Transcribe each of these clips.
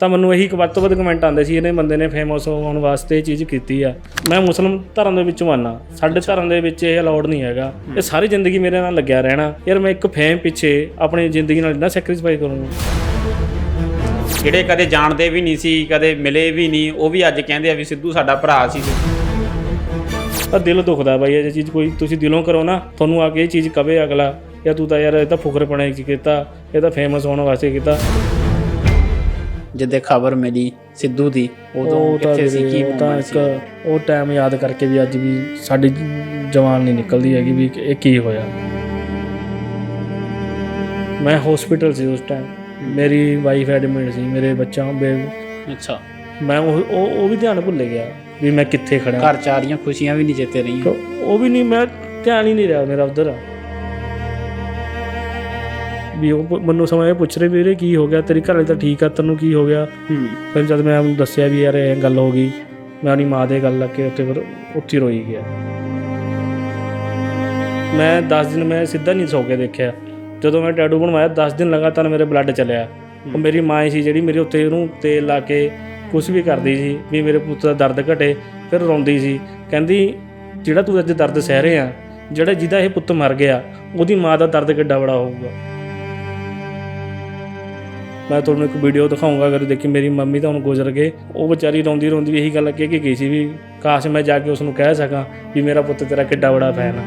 ਤਾਂ ਮੈਨੂੰ ਇਹੀ ਵੱਧ ਤੋਂ ਵੱਧ ਕਮੈਂਟ ਆਉਂਦੇ ਸੀ ਇਹਨੇ ਬੰਦੇ ਨੇ ਫੇਮਸ ਹੋਣ ਵਾਸਤੇ ਇਹ ਚੀਜ਼ ਕੀਤੀ ਆ। ਮੈਂ ਮੁਸਲਮ ਧਰਮ ਦੇ ਵਿੱਚੋਂ ਆਨਾ। ਸਾਡੇ ਧਰਮ ਦੇ ਵਿੱਚ ਇਹ ਅਲਾਉਡ ਨਹੀਂ ਹੈਗਾ। ਇਹ ਸਾਰੀ ਜ਼ਿੰਦਗੀ ਮੇਰੇ ਨਾਲ ਲੱਗਿਆ ਰਹਿਣਾ। ਯਾਰ ਮੈਂ ਇੱਕ ਫੇਮ ਪਿੱਛੇ ਆਪਣੀ ਜ਼ਿੰਦਗੀ ਨਾਲ ਇੰਨਾ ਸੈਕਰੀਫਾਈ ਕਰੂੰਗਾ ਜਿਹੜੇ ਕਦੇ ਜਾਣਦੇ ਵੀ ਨਹੀਂ ਸੀ ਕਦੇ ਮਿਲੇ ਵੀ ਨਹੀਂ ਉਹ ਵੀ ਅੱਜ ਕਹਿੰਦੇ ਆ ਵੀ ਸਿੱਧੂ ਸਾਡਾ ਭਰਾ ਸੀ ਤਾਂ ਦਿਲ ਦੁਖਦਾ ਬਾਈ ਇਹ ਚੀਜ਼ ਕੋਈ ਤੁਸੀਂ ਦਿਲੋਂ ਕਰੋ ਨਾ ਤੁਹਾਨੂੰ ਆ ਕੇ ਇਹ ਚੀਜ਼ ਕਵੇ ਅਗਲਾ। ਜਾਂ ਤੂੰ ਤਾਂ ਯਾਰ ਇਹ ਤਾਂ ਫੁਕਰਪਣੇ ਚ ਕੀਤਾ ਇਹ ਤਾਂ ਫੇਮਸ ਹੋਣ ਵਾਸਤੇ ਕੀਤਾ। ਜਿੱਦੇ ਖਬਰ ਮਿਲੀ ਸਿੱਧੂ ਦੀ ਉਦੋਂ ਕਿੱਥੇ ਸੀ ਕੀ ਇੱਕ ਸੀ? ਉਹ ਟਾਈਮ ਯਾਦ ਕਰਕੇ ਵੀ ਅੱਜ ਵੀ ਸਾਡੀ ਜਵਾਨ ਨਹੀਂ ਨਿਕਲਦੀ ਹੈਗੀ ਵੀ ਇਹ ਕੀ ਹੋਇਆ। ਮੈਂ ਹਸਪੀਟਲ ਸੀ ਉਸ ਟਾਈਮ ਮੇਰੀ ਵਾਈਫ ਐਡਮਿਟ ਸੀ ਮੇਰੇ ਬੱਚਾ ਬੇ ਅੱਛਾ। ਮੈਂ ਉਹ ਉਹ ਵੀ ਧਿਆਨ ਭੁੱਲ ਗਿਆ ਵੀ ਮੈਂ ਕਿੱਥੇ ਖੜਾ ਘਰ ਚ ਆ ਰਹੀਆਂ ਖੁਸ਼ੀਆਂ ਵੀ ਨਹੀਂ ਚੇਤੇ ਰਹੀਆਂ। ਉਹ ਵੀ ਨਹੀਂ ਮੈਂ ਧਿਆਨ ਹੀ ਨਹੀਂ ਰਿਹਾ ਮੇਰਾ ਉਧਰ। ਵੀ ਉਹ ਮੈਨੂੰ ਸਮਝ ਪੁੱਛ ਰਹੇ ਵੀਰੇ ਕੀ ਹੋ ਗਿਆ ਤੇਰੀ ਘਰ ਵਾਲੀ ਤਾਂ ਠੀਕ ਆ ਤੈਨੂੰ ਕੀ ਹੋ ਗਿਆ? ਫਿਰ ਜਦ ਮੈਂ ਉਹਨੂੰ ਦੱਸਿਆ ਵੀ ਯਾਰ ਇਹ ਗੱਲ ਹੋ ਗਈ ਮੈਂ ਆਪਣੀ ਮਾਂ ਦੇ ਗੱਲ ਲੱਗ ਕੇ ਉੱਥੇ ਫਿਰ ਉੱਥੇ ਰੋਈ ਗਿਆ। ਮੈਂ 10 ਦਿਨ ਮੈਂ ਸਿੱਧਾ ਨਹੀਂ ਸੌ ਕੇ ਦੇਖਿਆ। ਜਦੋਂ ਮੈਂ ਟੈਟੂ ਬਣਵਾਇਆ 10 ਦਿਨ ਲਗਾਤਾਰ ਮੇਰੇ ਬਲੱਡ ਚੱਲਿਆ। ਉਹ ਮੇਰੀ ਮਾਂ ਸੀ ਜਿਹੜੀ ਮੇਰੇ ਉੱਤੇ ਉਹਨੂੰ ਤੇਲ ਲਾ ਕੇ ਕੁਝ ਵੀ ਕਰਦੀ ਸੀ ਵੀ ਮੇਰੇ ਪੁੱਤ ਦਾ ਦਰਦ ਘਟੇ ਫਿਰ ਰੋਂਦੀ ਸੀ। ਕਹਿੰਦੀ ਜਿਹੜਾ ਤੂੰ ਅੱਜ ਦਰਦ ਸਹਿ ਰਿਹਾ ਜਿਹੜਾ ਜਿਹਦਾ ਇਹ ਪੁੱਤ ਮਰ ਗਿਆ ਉਹਦੀ ਮਾਂ ਦਾ ਦਰਦ ਕਿੱਡਾ ਬੜਾ ਹੋਊਗਾ। ਮੈਂ ਤੁਹਾਨੂੰ ਇੱਕ ਵੀਡੀਓ ਦਿਖਾਉਂਗਾ, ਅਗਰ ਦੇਖੀ ਮੇਰੀ ਮੰਮੀ ਤਾਂ ਹੁਣ ਗੁਜ਼ਰ ਗਏ। ਉਹ ਵਿਚਾਰੀ ਰੋਂਦੀ ਰੋਂਦੀ ਇਹੀ ਗੱਲ ਕਹਿ ਕੇ ਗਈ ਸੀ ਵੀ ਕਾਸ਼ ਮੈਂ ਜਾ ਕੇ ਉਸ ਨੂੰ ਕਹਿ ਸਕਾਂ ਵੀ ਮੇਰਾ ਪੁੱਤ ਤੇਰਾ ਕਿੱਡਾ ਬੜਾ ਫੈਨ ਆ।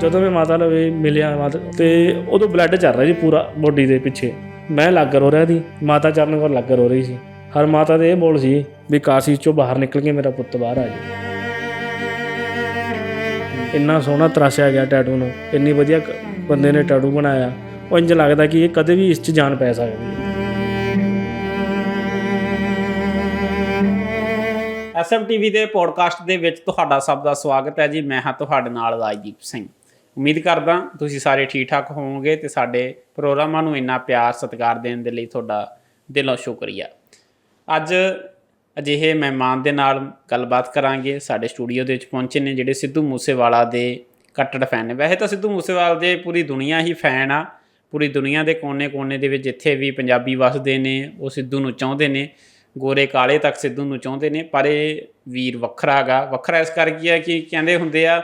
ਜਦੋਂ ਮੈਂ ਮਾਤਾ ਨਾਲ ਮਿਲਿਆ ਮਾਤਾ ਤੇ ਉਦੋਂ ਬਲੱਡ ਚੱਲ ਰਿਹਾ ਜੀ ਪੂਰਾ ਬੋਡੀ ਦੇ ਪਿੱਛੇ। ਮੈਂ ਲੱਗ ਰੋ ਰਿਹਾ ਸੀ, ਮਾਤਾ ਚਰਨ ਕੋਲ ਲੱਗ ਰੋ ਰਹੀ ਸੀ। ਹਰ ਮਾਤਾ ਦੇ ਇਹ ਬੋਲ ਸੀ ਵੀ ਕਾਸ਼ੀ ਚੋਂ ਬਾਹਰ ਨਿਕਲ ਕੇ ਮੇਰਾ ਪੁੱਤ ਬਾਹਰ ਆ ਜਾਏ ਇੰਨਾ ਸੋਹਣਾ ਤਰਾਸ਼ਿਆ ਗਿਆ ਟੈਟੂ ਨੂੰ। ਇੰਨੀ ਵਧੀਆ ਬੰਦੇ ਨੇ ਟੈਟੂ ਬਣਾਇਆ। ਉਹ ਇੰਜ ਲੱਗਦਾ ਕਿ ਇਹ ਕਦੇ ਵੀ ਇਸ 'ਚ ਜਾਨ ਪੈ ਸਕਦੀ ਹੈ। ਐਸਐਮ ਟੀਵੀ ਦੇ ਪੋਡਕਾਸਟ ਦੇ ਵਿੱਚ ਤੁਹਾਡਾ ਸਭ ਦਾ ਸਵਾਗਤ ਹੈ ਜੀ। ਮੈਂ ਹਾਂ ਤੁਹਾਡੇ ਨਾਲ ਰਾਜਦੀਪ ਸਿੰਘ। ਉਮੀਦ ਕਰਦਾ ਤੁਸੀਂ ਸਾਰੇ ਠੀਕ ਠਾਕ ਹੋਵੋਗੇ ਤੇ ਸਾਡੇ ਪ੍ਰੋਗਰਾਮਾਂ ਨੂੰ ਇੰਨਾ ਪਿਆਰ, ਸਤਿਕਾਰ ਦੇਣ ਦੇ ਲਈ ਤੁਹਾਡਾ ਦਿਲੋਂ ਸ਼ੁਕਰੀਆ। ਅੱਜ ਅਜਿਹੇ ਮਹਿਮਾਨ ਦੇ ਨਾਲ ਗੱਲਬਾਤ ਕਰਾਂਗੇ। ਸਾਡੇ ਸਟੂਡੀਓ ਦੇ ਵਿੱਚ ਪਹੁੰਚੇ ਨੇ ਜਿਹੜੇ ਸਿੱਧੂ ਮੂਸੇਵਾਲਾ ਦੇ ਕੱਟੜ ਫੈਨ ਨੇ। ਵੈਸੇ ਤਾਂ ਸਿੱਧੂ ਮੂਸੇਵਾਲਾ ਦੇ ਪੂਰੀ ਦੁਨੀਆ ਹੀ ਫੈਨ ਆ। ਪੂਰੀ ਦੁਨੀਆ ਦੇ ਕੋਨੇ-ਕੋਨੇ ਦੇ ਵਿੱਚ ਜਿੱਥੇ ਵੀ ਪੰਜਾਬੀ ਵੱਸਦੇ ਨੇ, ਉਹ ਸਿੱਧੂ ਨੂੰ ਚਾਹੁੰਦੇ ਨੇ, ਗੋਰੇ ਕਾਲੇ ਤੱਕ ਸਿੱਧੂ ਨੂੰ ਚਾਹੁੰਦੇ ਨੇ, ਪਰ ਇਹ ਵੀਰ ਵੱਖਰਾ ਹੈਗਾ ਵੱਖਰਾ ਇਸ ਕਰਕੇ ਹੈ ਕਿ ਕਹਿੰਦੇ ਹੁੰਦੇ ਆ,